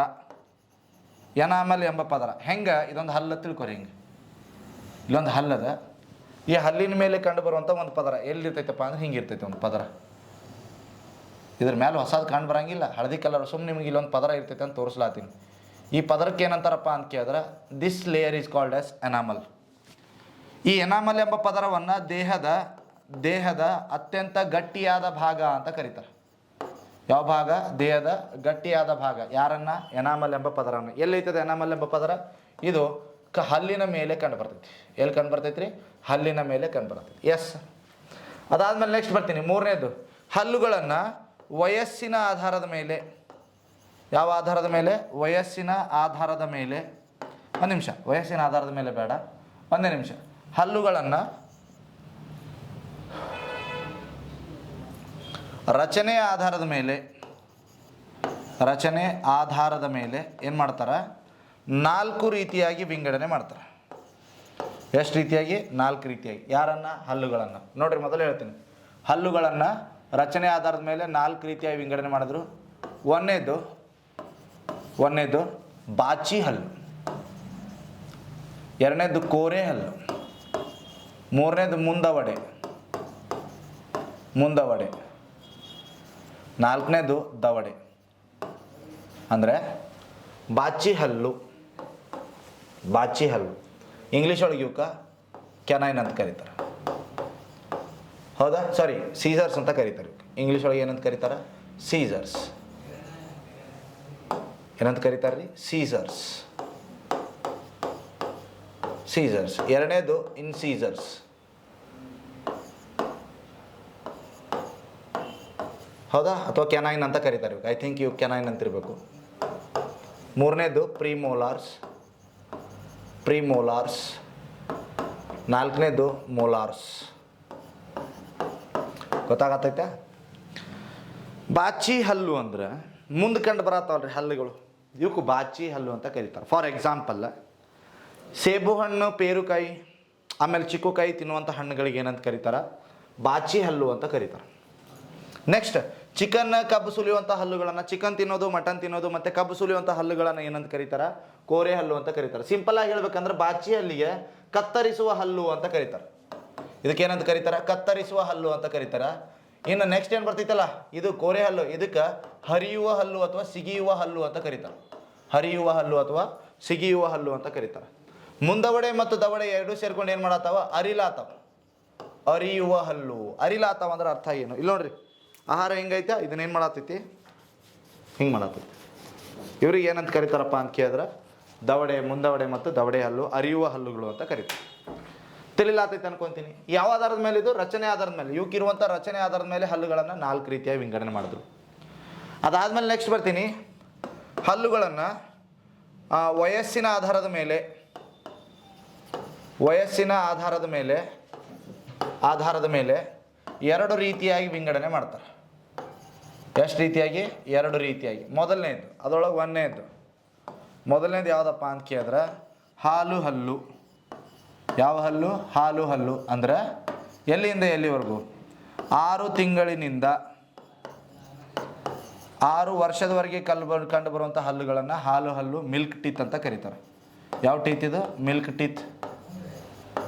ಎನಾಮಲ್ ಎಂಬ ಪದರ. ಹೆಂಗೆ? ಇದೊಂದು ಹಲ್ಲು ತಿಳ್ಕೊರಿ ಹಿಂಗೆ. ಇಲ್ಲೊಂದು ಹಲ್ಲದ ಈ ಹಲ್ಲಿನ ಮೇಲೆ ಕಂಡು ಬರುವಂಥ ಒಂದು ಪದರ. ಎಲ್ಲಿರ್ತೈತಪ್ಪ ಅಂದ್ರೆ ಹಿಂಗೆ ಇರ್ತೈತೆ ಒಂದು ಪದರ. ಇದ್ರ ಮೇಲೆ ಹೊಸದು ಕಂಡು ಬರಂಗಿಲ್ಲ. ಹಳದಿ ಕಲರ್ ಸುಮ್ಮನೆ ನಿಮ್ಗೆ ಇಲ್ಲೊಂದು ಪದರ ಇರ್ತೈತೆ ಅಂತ ತೋರಿಸ್ಲಾತೀನಿ. ಈ ಪದರಕ್ಕೆ ಏನಂತಾರಪ್ಪ ಅಂತ ಕೇಳಿದ್ರೆ this layer is called as enamel ಈ ಎನಾಮಲ್ ಎಂಬ ಪದರವನ್ನು ದೇಹದ ದೇಹದ ಅತ್ಯಂತ ಗಟ್ಟಿಯಾದ ಭಾಗ ಅಂತ ಕರೀತಾರೆ. ಯಾವ ಭಾಗ? ದೇಹದ ಗಟ್ಟಿಯಾದ ಭಾಗ. ಯಾರನ್ನ? ಎನಾಮಲ್ ಎಂಬ ಪದರವನ್ನು ಎಲ್ಲೈತದೆ ಎನಾಮಲ್ ಎಂಬ ಪದರ? ಇದು ಕ ಹಲ್ಲಿನ ಮೇಲೆ ಕಂಡು ಬರ್ತೈತಿ. ಎಲ್ಲಿ ಕಂಡು ಬರ್ತೈತಿ ರೀ ಹಲ್ಲಿನ ಮೇಲೆ ಕಂಡು ಬರ್ತೈತಿ. ಎಸ್ ಅದಾದ್ಮೇಲೆ ನೆಕ್ಸ್ಟ್ ಬರ್ತೀನಿ. ಮೂರನೇದು, ಹಲ್ಲುಗಳನ್ನು ವಯಸ್ಸಿನ ಆಧಾರದ ಮೇಲೆ, ಯಾವ ಆಧಾರದ ಮೇಲೆ? ವಯಸ್ಸಿನ ಆಧಾರದ ಮೇಲೆ. ಒಂದು ನಿಮಿಷ. ವಯಸ್ಸಿನ ಆಧಾರದ ಮೇಲೆ ಬೇಡ. ಒಂದೇ ನಿಮಿಷ. ಹಲ್ಲುಗಳನ್ನು ರಚನೆ ಆಧಾರದ ಮೇಲೆ, ರಚನೆ ಆಧಾರದ ಮೇಲೆ ಏನು ಮಾಡ್ತಾರೆ? ನಾಲ್ಕು ರೀತಿಯಾಗಿ ವಿಂಗಡಣೆ ಮಾಡ್ತಾರೆ. ಎಷ್ಟು ರೀತಿಯಾಗಿ? ನಾಲ್ಕು ರೀತಿಯಾಗಿ. ಯಾರನ್ನು? ಹಲ್ಲುಗಳನ್ನು. ನೋಡ್ರಿ, ಮೊದಲು ಹೇಳ್ತೀನಿ. ಹಲ್ಲುಗಳನ್ನು ರಚನೆ ಆಧಾರದ ಮೇಲೆ ನಾಲ್ಕು ರೀತಿಯಾಗಿ ವಿಂಗಡಣೆ ಮಾಡಿದ್ರು. ಒಂದನೇದು ಒಂದನೇದು ಬಾಚಿ ಹಲ್ಲು. ಎರಡನೇದು ಕೋರೆ ಹಲ್ಲು. ಮೂರನೇದು ಮುಂದವಡೆ. ಮುಂದವಡೆ. ನಾಲ್ಕನೇದು ದವಡೆ. ಅಂದರೆ ಬಾಚಿ ಹಲ್ಲು. ಬಾಚಿ ಹಲ್ಲು. ಇಂಗ್ಲೀಷ್ ಒಳಗೆ ಇವಕ್ಕೆ ಕೆನೈನ್ ಅಂತ ಕರೀತಾರೆ. ಹೌದಾ? ಸಾರಿ ಸೀಸರ್ಸ್ ಅಂತ ಕರೀತಾರೆ ಇಂಗ್ಲೀಷ್ ಒಳಗೆ ಏನಂತ ಕರೀತಾರೆ? ಸೀಸರ್ಸ್ ಏನಂತ ಕರೀತಾರೆ ರೀ ಸೀಸರ್ಸ್ ಸೀಸರ್ಸ್ ಎರಡನೇದು ಇನ್ ಸೀಸರ್ಸ್ ಹೌದಾ? ಅಥವಾ ಕೆನೈನ್ ಅಂತ ಕರೀತಾರೆ ಐ ಥಿಂಕ್ ಇವು ಕೆನೈನ್ ಅಂತಿರಬೇಕು. ಮೂರನೇದು ಪ್ರಿಮೋಲಾರ್ಸ್ ಪ್ರಿಮೋಲಾರ್ಸ್. ನಾಲ್ಕನೇದು ಮೋಲಾರ್ಸ್. ಗೊತ್ತಾಗತ್ತೈತೆ? ಬಾಚಿ ಹಲ್ಲು ಅಂದ್ರೆ ಮುಂದೆ ಕಂಡು ಬರತ್ತಾವಲ್ರಿ ಹಲ್ಲುಗಳು. ಇವಕ್ಕೆ ಬಾಚಿ ಹಲ್ಲು ಅಂತ ಕರೀತಾರೆ. ಫಾರ್ ಎಕ್ಸಾಂಪಲ್ ಸೇಬು ಹಣ್ಣು, ಪೇರುಕಾಯಿ, ಆಮೇಲೆ ಚಿಕ್ಕುಕಾಯಿ ತಿನ್ನುವಂಥ ಹಣ್ಣುಗಳಿಗೆ ಏನಂತ ಕರೀತಾರೆ? ಬಾಚಿ ಹಲ್ಲು ಅಂತ ಕರೀತಾರೆ. ನೆಕ್ಸ್ಟ್ ಚಿಕನ್ ಕಬ್ಬು ಸುಲಿಯುವಂಥ ಹಲ್ಲುಗಳನ್ನು ಚಿಕನ್ ತಿನ್ನೋದು, ಮಟನ್ ತಿನ್ನೋದು, ಮತ್ತು ಕಬ್ಬು ಸುಲಿಯುವಂಥ ಹಲ್ಲುಗಳನ್ನು ಏನಂತ ಕರೀತಾರೆ? ಕೋರೆ ಹಲ್ಲು ಅಂತ ಕರೀತಾರೆ. ಸಿಂಪಲ್ ಆಗಿ ಹೇಳ್ಬೇಕಂದ್ರೆ ಬಾಚಿ ಹಲ್ಲಿಗೆ ಕತ್ತರಿಸುವ ಹಲ್ಲು ಅಂತ ಕರೀತಾರೆ. ಇದಕ್ಕೆ ಏನಂತ ಕರೀತಾರೆ? ಕತ್ತರಿಸುವ ಹಲ್ಲು ಅಂತ ಕರೀತಾರೆ. ಇನ್ನು ನೆಕ್ಸ್ಟ್ ಏನು ಬರ್ತೈತಲ್ಲ? ಇದು ಕೋರೆ ಹಲ್ಲು. ಇದಕ್ಕೆ ಹರಿಯುವ ಹಲ್ಲು ಅಥವಾ ಸಿಗಿಯುವ ಹಲ್ಲು ಅಂತ ಕರೀತಾರೆ. ಹರಿಯುವ ಹಲ್ಲು ಅಥವಾ ಸಿಗಿಯುವ ಹಲ್ಲು ಅಂತ ಕರೀತಾರೆ. ಮುಂದವಡೆ ಮತ್ತು ದವಡೆ ಎರಡೂ ಸೇರ್ಕೊಂಡು ಏನು ಮಾಡತ್ತಾವ ಅರಿಲಾತವ. ಅರಿಯುವ ಹಲ್ಲು. ಅರಿಲಾತಾವ ಅಂದ್ರೆ ಅರ್ಥ ಏನು? ಇಲ್ಲ ನೋಡ್ರಿ. ಆಹಾರ ಹೆಂಗೈತೆ? ಇದನ್ನೇನು ಮಾಡತ್ತೈತಿ ಹಿಂಗೆ ಮಾಡತ್ತೈತಿ ಇವ್ರಿಗೆ ಏನಂತ ಕರೀತಾರಪ್ಪ ಅಂತ ಕೇಳಿದ್ರೆ, ದವಡೆ, ಮುಂದವಡೆ ಮತ್ತು ದವಡೆ ಹಲ್ಲು, ಅರಿಯುವ ಹಲ್ಲುಗಳು ಅಂತ ಕರೀತಾರೆ. ತಿಳಿಲಾತೈತೆ ಅನ್ಕೊಂತೀನಿ. ಯಾವ ಆಧಾರದ ಮೇಲೆ ಇದು? ರಚನೆ ಆಧಾರದ ಮೇಲೆ. ಇವಕ್ಕಿರುವಂಥ ರಚನೆ ಆಧಾರದ ಮೇಲೆ ಹಲ್ಲುಗಳನ್ನು ನಾಲ್ಕು ರೀತಿಯಾಗಿ ವಿಂಗಡಣೆ ಮಾಡಿದ್ರು. ಅದಾದಮೇಲೆ ನೆಕ್ಸ್ಟ್ ಬರ್ತೀನಿ. ಹಲ್ಲುಗಳನ್ನು ವಯಸ್ಸಿನ ಆಧಾರದ ಮೇಲೆ, ವಯಸ್ಸಿನ ಆಧಾರದ ಮೇಲೆ ಆಧಾರದ ಮೇಲೆ ಎರಡು ರೀತಿಯಾಗಿ ವಿಂಗಡಣೆ ಮಾಡ್ತಾರೆ. ಎಷ್ಟು ರೀತಿಯಾಗಿ? ಎರಡು ರೀತಿಯಾಗಿ. ಮೊದಲನೇದು, ಅದರೊಳಗೆ ಒಂದನೇದು. ಮೊದಲನೇದು ಯಾವುದಪ್ಪ ಅಂತ ಕೇಳಿದ್ರೆ, ಹಾಲು ಹಲ್ಲು. ಯಾವ ಹಲ್ಲು? ಹಾಲು ಹಲ್ಲು. ಅಂದ್ರೆ ಎಲ್ಲಿಂದ ಎಲ್ಲಿವರೆಗೂ? ಆರು ತಿಂಗಳಿನಿಂದ ಆರು ವರ್ಷದವರೆಗೆ ಕಲ್ಲು ಬರ್, ಕಂಡು ಬರುವಂಥ ಹಲ್ಲುಗಳನ್ನು ಹಾಲು ಹಲ್ಲು, ಮಿಲ್ಕ್ ಟೀತ್ ಅಂತ ಕರೀತಾರೆ. ಯಾವ ಟೀತ್ ಇದು? Milk teeth.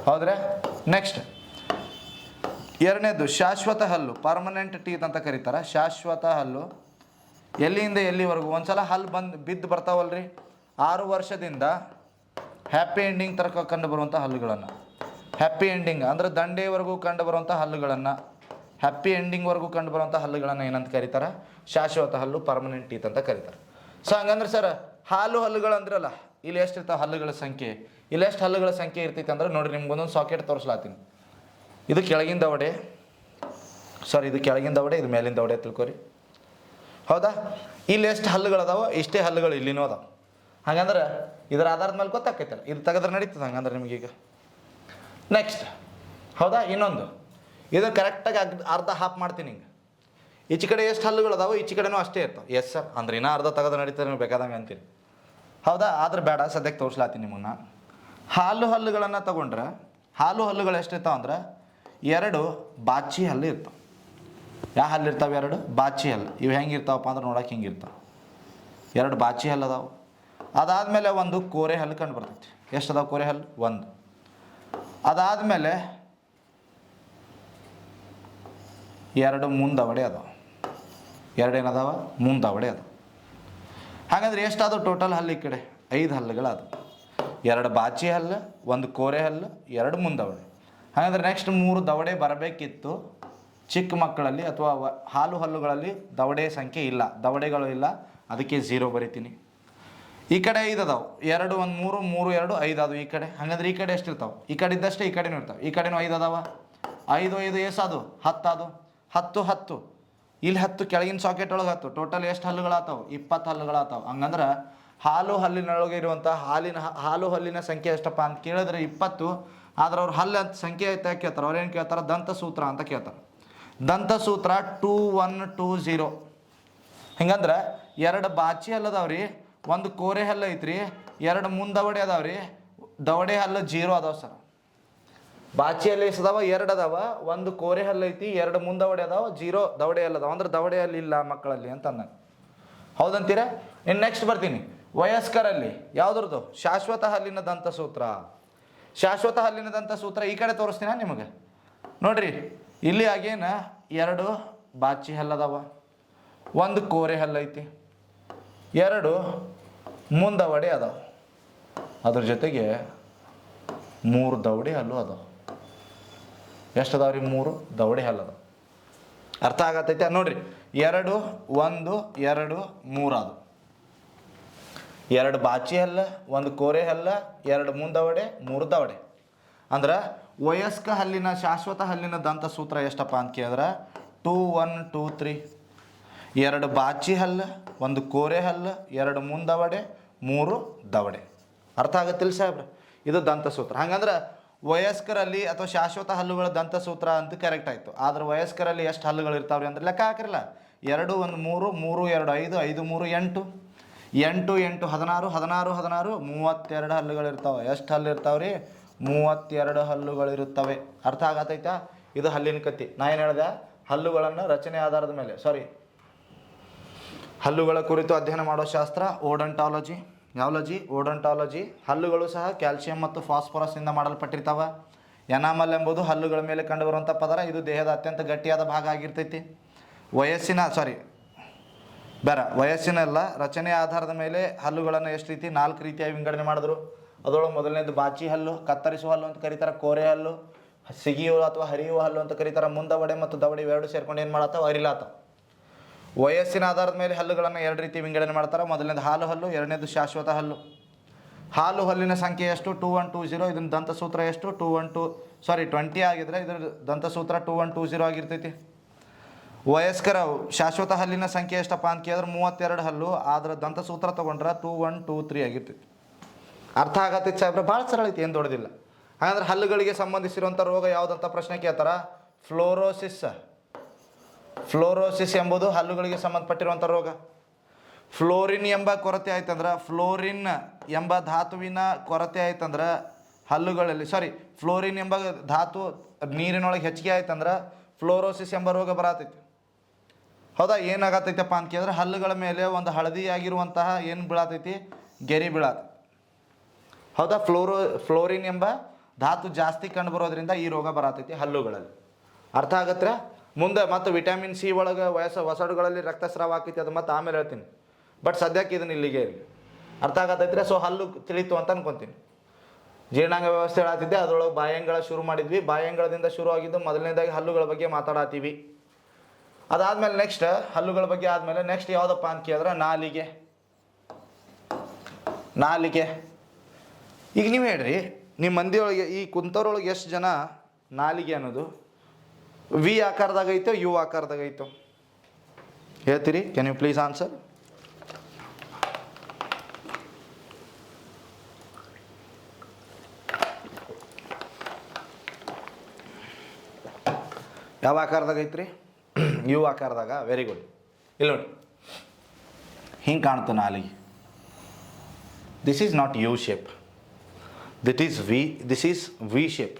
ಹೌದ್ರೆ? ನೆಕ್ಸ್ಟ್. ಎರಡನೇದು ಶಾಶ್ವತ ಹಲ್ಲು ಪರ್ಮನೆಂಟ್ ಟೀತ್ ಅಂತ ಕರೀತಾರೆ. ಶಾಶ್ವತ ಹಲ್ಲು. ಎಲ್ಲಿಂದ ಎಲ್ಲಿವರೆಗೂ? ಒಂದ್ಸಲ ಹಲ್ಲು ಬಂದು, ಬಿದ್ದು ಬರ್ತಾವಲ್ರಿ? ಆರು ವರ್ಷದಿಂದ ಹ್ಯಾಪಿ ಎಂಡಿಂಗ್ ತರಕ ಕಂಡು ಬರುವಂಥ ಹಲ್ಲುಗಳನ್ನು. ಹ್ಯಾಪಿ ಎಂಡಿಂಗ್ ಅಂದರೆ ದಂಡೆವರೆಗೂ ಕಂಡು ಬರುವಂಥ ಹಲ್ಲುಗಳನ್ನು. ಹ್ಯಾಪಿ ಎಂಡಿಂಗ್ವರೆಗೂ ಕಂಡು ಬರುವಂಥ ಹಲ್ಲುಗಳನ್ನು ಏನಂತ ಕರೀತಾರೆ? ಶಾಶ್ವತ ಹಲ್ಲು ಪರ್ಮನೆಂಟ್ ಟೀತ್ ಅಂತ ಕರೀತಾರೆ. ಸೊ ಹಂಗಂದ್ರೆ ಸರ್ ಹಾಲು ಹಲ್ಲುಗಳು ಅಂದ್ರಲ್ಲ, ಇಲ್ಲಿ ಎಷ್ಟು ಇರ್ತಾವೆ ಹಲ್ಲುಗಳ ಸಂಖ್ಯೆ? ಇಲ್ಲಿ ಎಷ್ಟು ಹಲ್ಲುಗಳ ಸಂಖ್ಯೆ ಇರ್ತೈತೆ ಅಂದ್ರೆ ನೋಡಿರಿ, ನಿಮ್ಗೊಂದೊಂದು ಸಾಕೆಟ್ ತೋರಿಸ್ಲಾತೀನಿ ಇದು ಕೆಳಗಿಂದ ದವಡೆ ಸಾರಿ ಇದು ಕೆಳಗಿಂದ ದವಡೆ ಇದು ಮೇಲಿಂದ ದವಡೆ ತಿಳ್ಕೊರಿ. ಹೌದಾ? ಇಲ್ಲಿ ಎಷ್ಟು ಹಲ್ಲುಗಳದಾವ ಇಷ್ಟೇ ಹಲ್ಲುಗಳು ಇಲ್ಲಿನೂ ಅದಾವ. ಹಾಗಂದ್ರೆ ಇದರ ಆಧಾರದ ಮೇಲೆ ಗೊತ್ತಾಕೈತಲ್ಲ, ಇದು ತೆಗೆದ್ರೆ ನಡೀತದೆ ಹಂಗಂದ್ರೆ ನಿಮಗೀಗ. ನೆಕ್ಸ್ಟ್ ಹೌದಾ? ಇನ್ನೊಂದು. ಇದು ಕರೆಕ್ಟಾಗಿ ಅರ್ಧ ಹಾಫ್ ಮಾಡ್ತೀನಿ ಹಿಂಗೆ ಈಚೆ ಕಡೆ ಎಷ್ಟು ಹಲ್ಲುಗಳು ಅದಾವ ಈಚೆ ಕಡೆನೂ ಅಷ್ಟೇ ಇರ್ತಾವೆ. ಎಸ್ ಸರ್ ಅಂದ್ರೆ ಇನ್ನೂ ಅರ್ಧ ತೆಗೆದು ನಡೀತಾರೆ ನೀವು ಬೇಕಾದಂಗೆ ಅಂತೀರಿ. ಹೌದಾ? ಆದ್ರೆ ಬೇಡ, ಸದ್ಯಕ್ಕೆ ತೋರಿಸ್ಲಾತೀನಿ ನಿಮ್ಮನ್ನ. ಹಾಲು ಹಲ್ಲುಗಳನ್ನು ತಗೊಂಡ್ರೆ, ಹಾಲು ಹಲ್ಲುಗಳು ಎಷ್ಟಿರ್ತಾವೆ ಅಂದ್ರೆ ಎರಡು ಬಾಚಿ ಹಲ್ಲು ಇರ್ತಾವೆ. ಯಾವ ಹಲ್ಲು ಇರ್ತಾವೆ ಎರಡು? ಬಾಚಿ ಹಲ್ಲು. ಇವು ಹೆಂಗೆ ಇರ್ತಾವಪ್ಪ ಅಂದ್ರೆ ನೋಡೋಕೆ ಹಿಂಗೆ ಇರ್ತಾವೆ. ಎರಡು ಬಾಚಿ ಹಲ್ಲು ಅದಾವೆ. ಅದಾದಮೇಲೆ ಒಂದು ಕೋರೆ ಹಲ್ಲು ಕಂಡು ಬರ್ತೈತಿ ಎಷ್ಟು ಅದಾವೆ ಕೋರೆ ಹಲ್ಲು? ಒಂದು. ಅದಾದಮೇಲೆ ಎರಡು ಮುಂದವಡೆ ಅದಾವೆ. ಎರಡು ಏನದಾವ ಮುಂದವಡೆ ಅದಾವ. ಹಾಗಾದ್ರೆ ಎಷ್ಟಾದವು ಟೋಟಲ್ ಹಲ್ಲು ಈ ಕಡೆ? ಐದು ಹಲ್ಲುಗಳಾದವು ಎರಡು ಬಾಚಿ ಹಲ್ಲು, ಒಂದು ಕೋರೆ ಹಲ್ಲು, ಎರಡು ಮುಂದವಡೆ ಹಾಗಾದ್ರೆ ನೆಕ್ಸ್ಟ್ ಮೂರು ದವಡೆ ಬರಬೇಕಿತ್ತು. ಚಿಕ್ಕ ಮಕ್ಕಳಲ್ಲಿ ಅಥವಾ ಹಾಲು ಹಲ್ಲುಗಳಲ್ಲಿ ದವಡೆ ಸಂಖ್ಯೆ ಇಲ್ಲ, ದವಡೆಗಳು ಇಲ್ಲ. ಅದಕ್ಕೆ ಝೀರೋ ಬರಿತೀನಿ. ಈ ಕಡೆ ಐದು ಅದಾವು ಎರಡು, ಒಂದು, ಮೂರು ಮೂರು, ಎರಡು ಐದು ಅದು ಈ ಕಡೆ. ಹಾಗಾದ್ರೆ ಈ ಕಡೆ ಎಷ್ಟು ಇರ್ತಾವೆ ಈ ಕಡೆ ಇದ್ದಷ್ಟೇ ಈ ಕಡೆನೂ ಇರ್ತಾವೆ. ಈ ಕಡೆನೂ ಐದು ಅದಾವ ಐದು ಐದು ಹತ್ತು ಅದು ಹತ್ತು ಹತ್ತು. ಇಲ್ಲಿ ಹತ್ತು, ಕೆಳಗಿನ ಸಾಕೆಟ್ ಒಳಗೆ ಹತ್ತು. ಟೋಟಲ್ ಎಷ್ಟು ಹಲ್ಲುಗಳಾಗ್ತಾವೆ ಇಪ್ಪತ್ತು ಹಲ್ಲುಗಳಾಗ್ತಾವೆ ಹಂಗಂದ್ರೆ ಹಾಲು ಹಲ್ಲಿನೊಳಗೆ ಇರುವಂಥ ಹಾಲಿನ, ಹಾಲು ಹಲ್ಲಿನ ಸಂಖ್ಯೆ ಎಷ್ಟಪ್ಪ ಅಂತ ಕೇಳಿದ್ರೆ ಇಪ್ಪತ್ತು. ಆದ್ರೆ ಅವ್ರು ಹಲ್ಲು ಅಂತ ಸಂಖ್ಯೆ ಐತೆ ಕೇಳ್ತಾರೆ. ಅವ್ರು ಏನು ಕೇಳ್ತಾರೆ? ದಂತ ಸೂತ್ರ ಅಂತ ಕೇಳ್ತಾರೆ. ದಂತ ಸೂತ್ರ ಟೂ ಒನ್ ಟೂ ಝೀರೋ ಹಿಂಗಂದ್ರೆ ಎರಡು ಬಾಚಿ ಹಲ್ಲದವ್ರಿ, ಒಂದು ಕೋರೆ ಹಲ್ಲ ಐತ್ರಿ, ಎರಡು ಮುಂದವಡೆ ಅದಾವ್ರಿ, ದವಡೆ ಹಲ್ಲು ಜೀರೋ ಅದಾವ ಸರ್. ಬಾಚಿ ಹಲ್ಲು ಎಷ್ಟು ಅದಾವ? ಎರಡು ಅದಾವ. ಒಂದು ಕೋರೆ ಹಲ್ಲು ಐತಿ, ಎರಡು ಮುಂದವಡೆ ಅದಾವ, ಜೀರೋ ದವಡೆ ಅಲ್ಲ ಅದಾವ. ಅಂದ್ರೆ ದವಡೆ ಹಲ್ಲು ಇಲ್ಲ ಮಕ್ಕಳಲ್ಲಿ ಅಂತ ಅಂದ ಹೌದಂತೀರಾ? ಇನ್ನು ನೆಕ್ಸ್ಟ್ ಬರ್ತೀನಿ. ವಯಸ್ಕರಲ್ಲಿ, ಯಾವ್ದ್ರದ್ದು? ಶಾಶ್ವತ ಹಲ್ಲಿನ ದಂತ ಸೂತ್ರ ಶಾಶ್ವತ ಹಲ್ಲಿನದಂಥ ಸೂತ್ರ ಈ ಕಡೆ ತೋರಿಸ್ತೀನ ನಿಮಗೆ? ನೋಡ್ರಿ, ಇಲ್ಲಿ ಆಗೇನ ಎರಡು ಬಾಚಿ ಹಲ್ಲದವ, ಒಂದು ಕೋರೆ ಹಲ್ಲೈತಿ, ಎರಡು ಮುಂದವಡೆ ಅದಾವ. ಅದ್ರ ಜೊತೆಗೆ ಮೂರು ದವಡೆ ಹಲ್ಲು ಅದಾವ. ಎಷ್ಟು ಅದಾವ್ರಿ ಮೂರು? ದವಡೆ ಹಲ್ಲು ಅದಾವ ಅರ್ಥ ಆಗತ್ತೈತೆ ನೋಡ್ರಿ, ಎರಡು, ಒಂದು, ಎರಡು, ಮೂರು ಅದು. ಎರಡು ಬಾಚಿ ಹಲ್ಲ, ಒಂದು ಕೋರೆ ಹಲ್ಲ, ಎರಡು ಮುಂದವಡೆ, ಮೂರು ದವಡೆ. ಅಂದ್ರೆ ವಯಸ್ಕ ಹಲ್ಲಿನ, ಶಾಶ್ವತ ಹಲ್ಲಿನ ದಂತ ಸೂತ್ರ ಎಷ್ಟಪ್ಪ ಅಂತ ಕೇಳಿದ್ರೆ? Two one, two three. ಎರಡು ಬಾಚಿ ಹಲ್ಲ, ಒಂದು ಕೋರೆ ಹಲ್ಲ, ಎರಡು ಮುಂದವಡೆ, ಮೂರು ದವಡೆ. ಅರ್ಥ ಆಗತ್ತಿಲ್ಲ ಸಾಹೇಬ್ರ? ಇದು ದಂತ ಸೂತ್ರ. ಹಂಗಂದ್ರೆ ವಯಸ್ಕರಲ್ಲಿ ಅಥವಾ ಶಾಶ್ವತ ಹಲ್ಲುಗಳ ದಂತ ಸೂತ್ರ ಅಂತ ಕರೆಕ್ಟ್ ಆಯಿತು. ಆದ್ರೆ ವಯಸ್ಕರಲ್ಲಿ ಎಷ್ಟು ಹಲ್ಲುಗಳು ಇರ್ತಾವ್ರಿ ಅಂದ್ರೆ ಲೆಕ್ಕ ಹಾಕಿರಲ್ಲ. ಎರಡು ಒಂದು ಮೂರು ಮೂರು ಎರಡು ಐದು ಐದು ಮೂರು ಎಂಟು. ಎಂಟು ಎಂಟು, ಹದಿನಾರು ಹದಿನಾರು ಹದಿನಾರು, ಮೂವತ್ತೆರಡು ಹಲ್ಲುಗಳು ಇರ್ತಾವೆ. ಎಷ್ಟು ಹಲ್ಲು ರೀ? ಮೂವತ್ತೆರಡು ಹಲ್ಲುಗಳು ಇರುತ್ತವೆ. ಅರ್ಥ ಆಗತೈತಾ? ಇದು ಹಲ್ಲಿನ ಕತ್ತಿ. ನಾ ಏನು ಹೇಳಿದೆ? ಹಲ್ಲುಗಳನ್ನು ರಚನೆ ಆಧಾರದ ಮೇಲೆ. ಸಾರಿ ಹಲ್ಲುಗಳ ಕುರಿತು ಅಧ್ಯಯನ ಮಾಡೋ ಶಾಸ್ತ್ರ ಓಡಂಟಾಲಜಿ. ಯಾವಲಜಿ? ಓಡಂಟಾಲಜಿ. ಹಲ್ಲುಗಳು ಸಹ ಕ್ಯಾಲ್ಸಿಯಂ ಮತ್ತು ಫಾಸ್ಫರಸ್ನಿಂದ ಮಾಡಲ್ಪಟ್ಟಿರ್ತಾವೆ. ಎನಾಮಲ್ ಎಂಬುದು ಹಲ್ಲುಗಳ ಮೇಲೆ ಕಂಡುಬರುವಂಥ ಪದರ. ಇದು ದೇಹದ ಅತ್ಯಂತ ಗಟ್ಟಿಯಾದ ಭಾಗ ಆಗಿರ್ತೈತಿ. ವಯಸ್ಸಿನ ಸಾರಿ ಬೇರೆ ವಯಸ್ಸಿನೆಲ್ಲ ರಚನೆ ಆಧಾರದ ಮೇಲೆ ಹಲ್ಲುಗಳನ್ನು ಎಷ್ಟು ರೀತಿ ನಾಲ್ಕು ರೀತಿಯಾಗಿ ವಿಂಗಡಣೆ ಮಾಡಿದ್ರು. ಅದರೊಳಗೆ ಮೊದಲನೇದು ಬಾಚಿ ಹಲ್ಲು, ಕತ್ತರಿಸುವ ಹಲ್ಲು ಅಂತ ಕರೀತಾರೆ, ಕೋರೆ ಹಲ್ಲು ಸಿಗಿಯುವ ಅಥವಾ ಹರಿಯುವ ಹಲ್ಲು ಅಂತ ಕರೀತಾರೆ, ಮುಂದವಡೆ ಮತ್ತು ದವಡೆ ಇವೆರಡು ಸೇರ್ಕೊಂಡು ಏನು ಮಾಡತ್ತಾವ? ಅರಿಲಾತ ವಯಸ್ಸಿನ ಆಧಾರದ ಮೇಲೆ ಹಲ್ಲುಗಳನ್ನು ಎರಡು ರೀತಿ ವಿಂಗಡಣೆ ಮಾಡ್ತಾರೆ. ಮೊದಲನೇದು ಹಾಲು ಹಲ್ಲು, ಎರಡನೇದು ಶಾಶ್ವತ ಹಲ್ಲು. ಹಾಲು ಹಲ್ಲಿನ ಸಂಖ್ಯೆ ಎಷ್ಟು? ಟೂ ಒನ್ ಟೂ ಜೀರೋ ಇದನ್ನು ದಂತಸೂತ್ರ ಎಷ್ಟು? Two one two, sorry, twenty ಆಗಿದ್ರೆ ಇದ್ರ ದಂತಸೂತ್ರ ಟೂ ಒನ್ ಟೂ ಜೀರೋ ಆಗಿರ್ತೈತಿ. ವಯಸ್ಕರ ಶಾಶ್ವತ ಹಲ್ಲಿನ ಸಂಖ್ಯೆ ಎಷ್ಟಪ್ಪ ಅಂತ ಕೇಳಿದ್ರೆ ಮೂವತ್ತೆರಡು ಹಲ್ಲು, ಆದ್ರೆ ದಂತಸೂತ್ರ ತೊಗೊಂಡ್ರೆ ಟೂ ಒನ್ ಟೂ ತ್ರೀ ಆಗಿತ್ತು. ಅರ್ಥ ಆಗತ್ತೆ ಸಾಹೇಬ್ರೆ, ಭಾಳ ಸರಳ ಐತಿ, ಏನು ದೊಡ್ಡದಿಲ್ಲ. ಹಾಗಂದ್ರೆ ಹಲ್ಲುಗಳಿಗೆ ಸಂಬಂಧಿಸಿರುವಂಥ ರೋಗ ಯಾವುದಂತ ಪ್ರಶ್ನೆ ಕೇಳ್ತಾರ? ಫ್ಲೋರೋಸಿಸ್. ಫ್ಲೋರೋಸಿಸ್ ಎಂಬುದು ಹಲ್ಲುಗಳಿಗೆ ಸಂಬಂಧಪಟ್ಟಿರುವಂಥ ರೋಗ. ಫ್ಲೋರಿನ್ ಎಂಬ ಕೊರತೆ ಆಯ್ತಂದ್ರೆ, ಫ್ಲೋರಿನ್ ಎಂಬ ಧಾತುವಿನ ಕೊರತೆ ಆಯ್ತಂದ್ರೆ ಹಲ್ಲುಗಳಲ್ಲಿ ಸಾರಿ ಫ್ಲೋರಿನ್ ಎಂಬ ಧಾತು ನೀರಿನೊಳಗೆ ಹೆಚ್ಚಿಗೆ ಆಯ್ತಂದ್ರೆ ಫ್ಲೋರೋಸಿಸ್ ಎಂಬ ರೋಗ ಬರತೈತಿ. ಹೌದಾ? ಏನಾಗತೈತಪ್ಪ ಅಂತ ಕೇಳಿದ್ರೆ ಹಲ್ಲುಗಳ ಮೇಲೆ ಒಂದು ಹಳದಿ ಆಗಿರುವಂತಹ ಏನು ಬೀಳತೈತಿ ಗೆರಿ ಬೀಳತ್ತೆ ಹೌದಾ? ಫ್ಲೋರೋ, ಫ್ಲೋರಿನ್ ಎಂಬ ಧಾತು ಜಾಸ್ತಿ ಕಂಡು ಬರೋದ್ರಿಂದ ಈ ರೋಗ ಬರತೈತಿ ಹಲ್ಲುಗಳಲ್ಲಿ. ಅರ್ಥ ಆಗತ್ರ ಮುಂದೆ ಮತ್ತು ವಿಟಮಿನ್ ಸಿ ಒಳಗೆ ವಯಸ್ಸು, ಹೊಸಡುಗಳಲ್ಲಿ ರಕ್ತಸ್ರಾವ ಆಕೈತಿ ಅದು ಮತ್ತೆ ಆಮೇಲೆ ಹೇಳ್ತೀನಿ. ಬಟ್ ಸದ್ಯಕ್ಕೆ ಇದನ್ನ ಇಲ್ಲಿಗೆ ಇರಲಿ ಅರ್ಥ ಆಗತ್ತೈತ್ರೆ? ಸೊ ಹಲ್ಲು ತಿಳಿತು ಅಂತ ಅನ್ಕೊಂತೀನಿ. ಜೀರ್ಣಾಂಗ ವ್ಯವಸ್ಥೆ ಹೇಳತ್ತಿದ್ದೆ ಅದರೊಳಗೆ ಬಾಯಂಗಳ ಶುರು ಮಾಡಿದ್ವಿ. ಬಾಯಂಗಳದಿಂದ ಶುರು ಆಗಿದ್ದು ಮೊದಲನೇದಾಗಿ ಹಲ್ಲುಗಳ ಬಗ್ಗೆ ಮಾತಾಡತ್ತೀವಿ ಅದಾದ್ಮೇಲೆ ನೆಕ್ಸ್ಟ್ ಹಲ್ಲುಗಳ ಬಗ್ಗೆ ಆದಮೇಲೆ ನೆಕ್ಸ್ಟ್ ಯಾವುದಪ್ಪ ಅಂತ ಕೇಳಿದ್ರೆ ನಾಲಿಗೆ. ನಾಲಿಗೆ. ಈಗ ನೀವು ಹೇಳ್ರಿ ನಿಮ್ಮ ಮಂದಿಯೊಳಗೆ ಈ ಕುಂತವ್ರೊಳಗೆ ಎಷ್ಟು ಜನ ನಾಲಿಗೆ ಅನ್ನೋದು? ವಿ ಆಕಾರದಾಗ ಐತೋ ಯು ಆಕಾರದಾಗ ಐತೋ? ಹೇಳ್ತೀರಿ? ಕ್ಯಾನ್ ಯು ಪ್ಲೀಸ್ ಆನ್ಸರ್ ಯಾವ ಆಕಾರದಾಗ ಐತ್ರಿ? ಯು ಆಕಾರದಾಗ ವೆರಿ ಗುಡ್ ಇಲ್ಲಿ ನೋಡಿ. ಹಿಂಗೆ ಕಾಣ್ತು ನಾಲಿಗೆ this is not U shape it is V this is V shape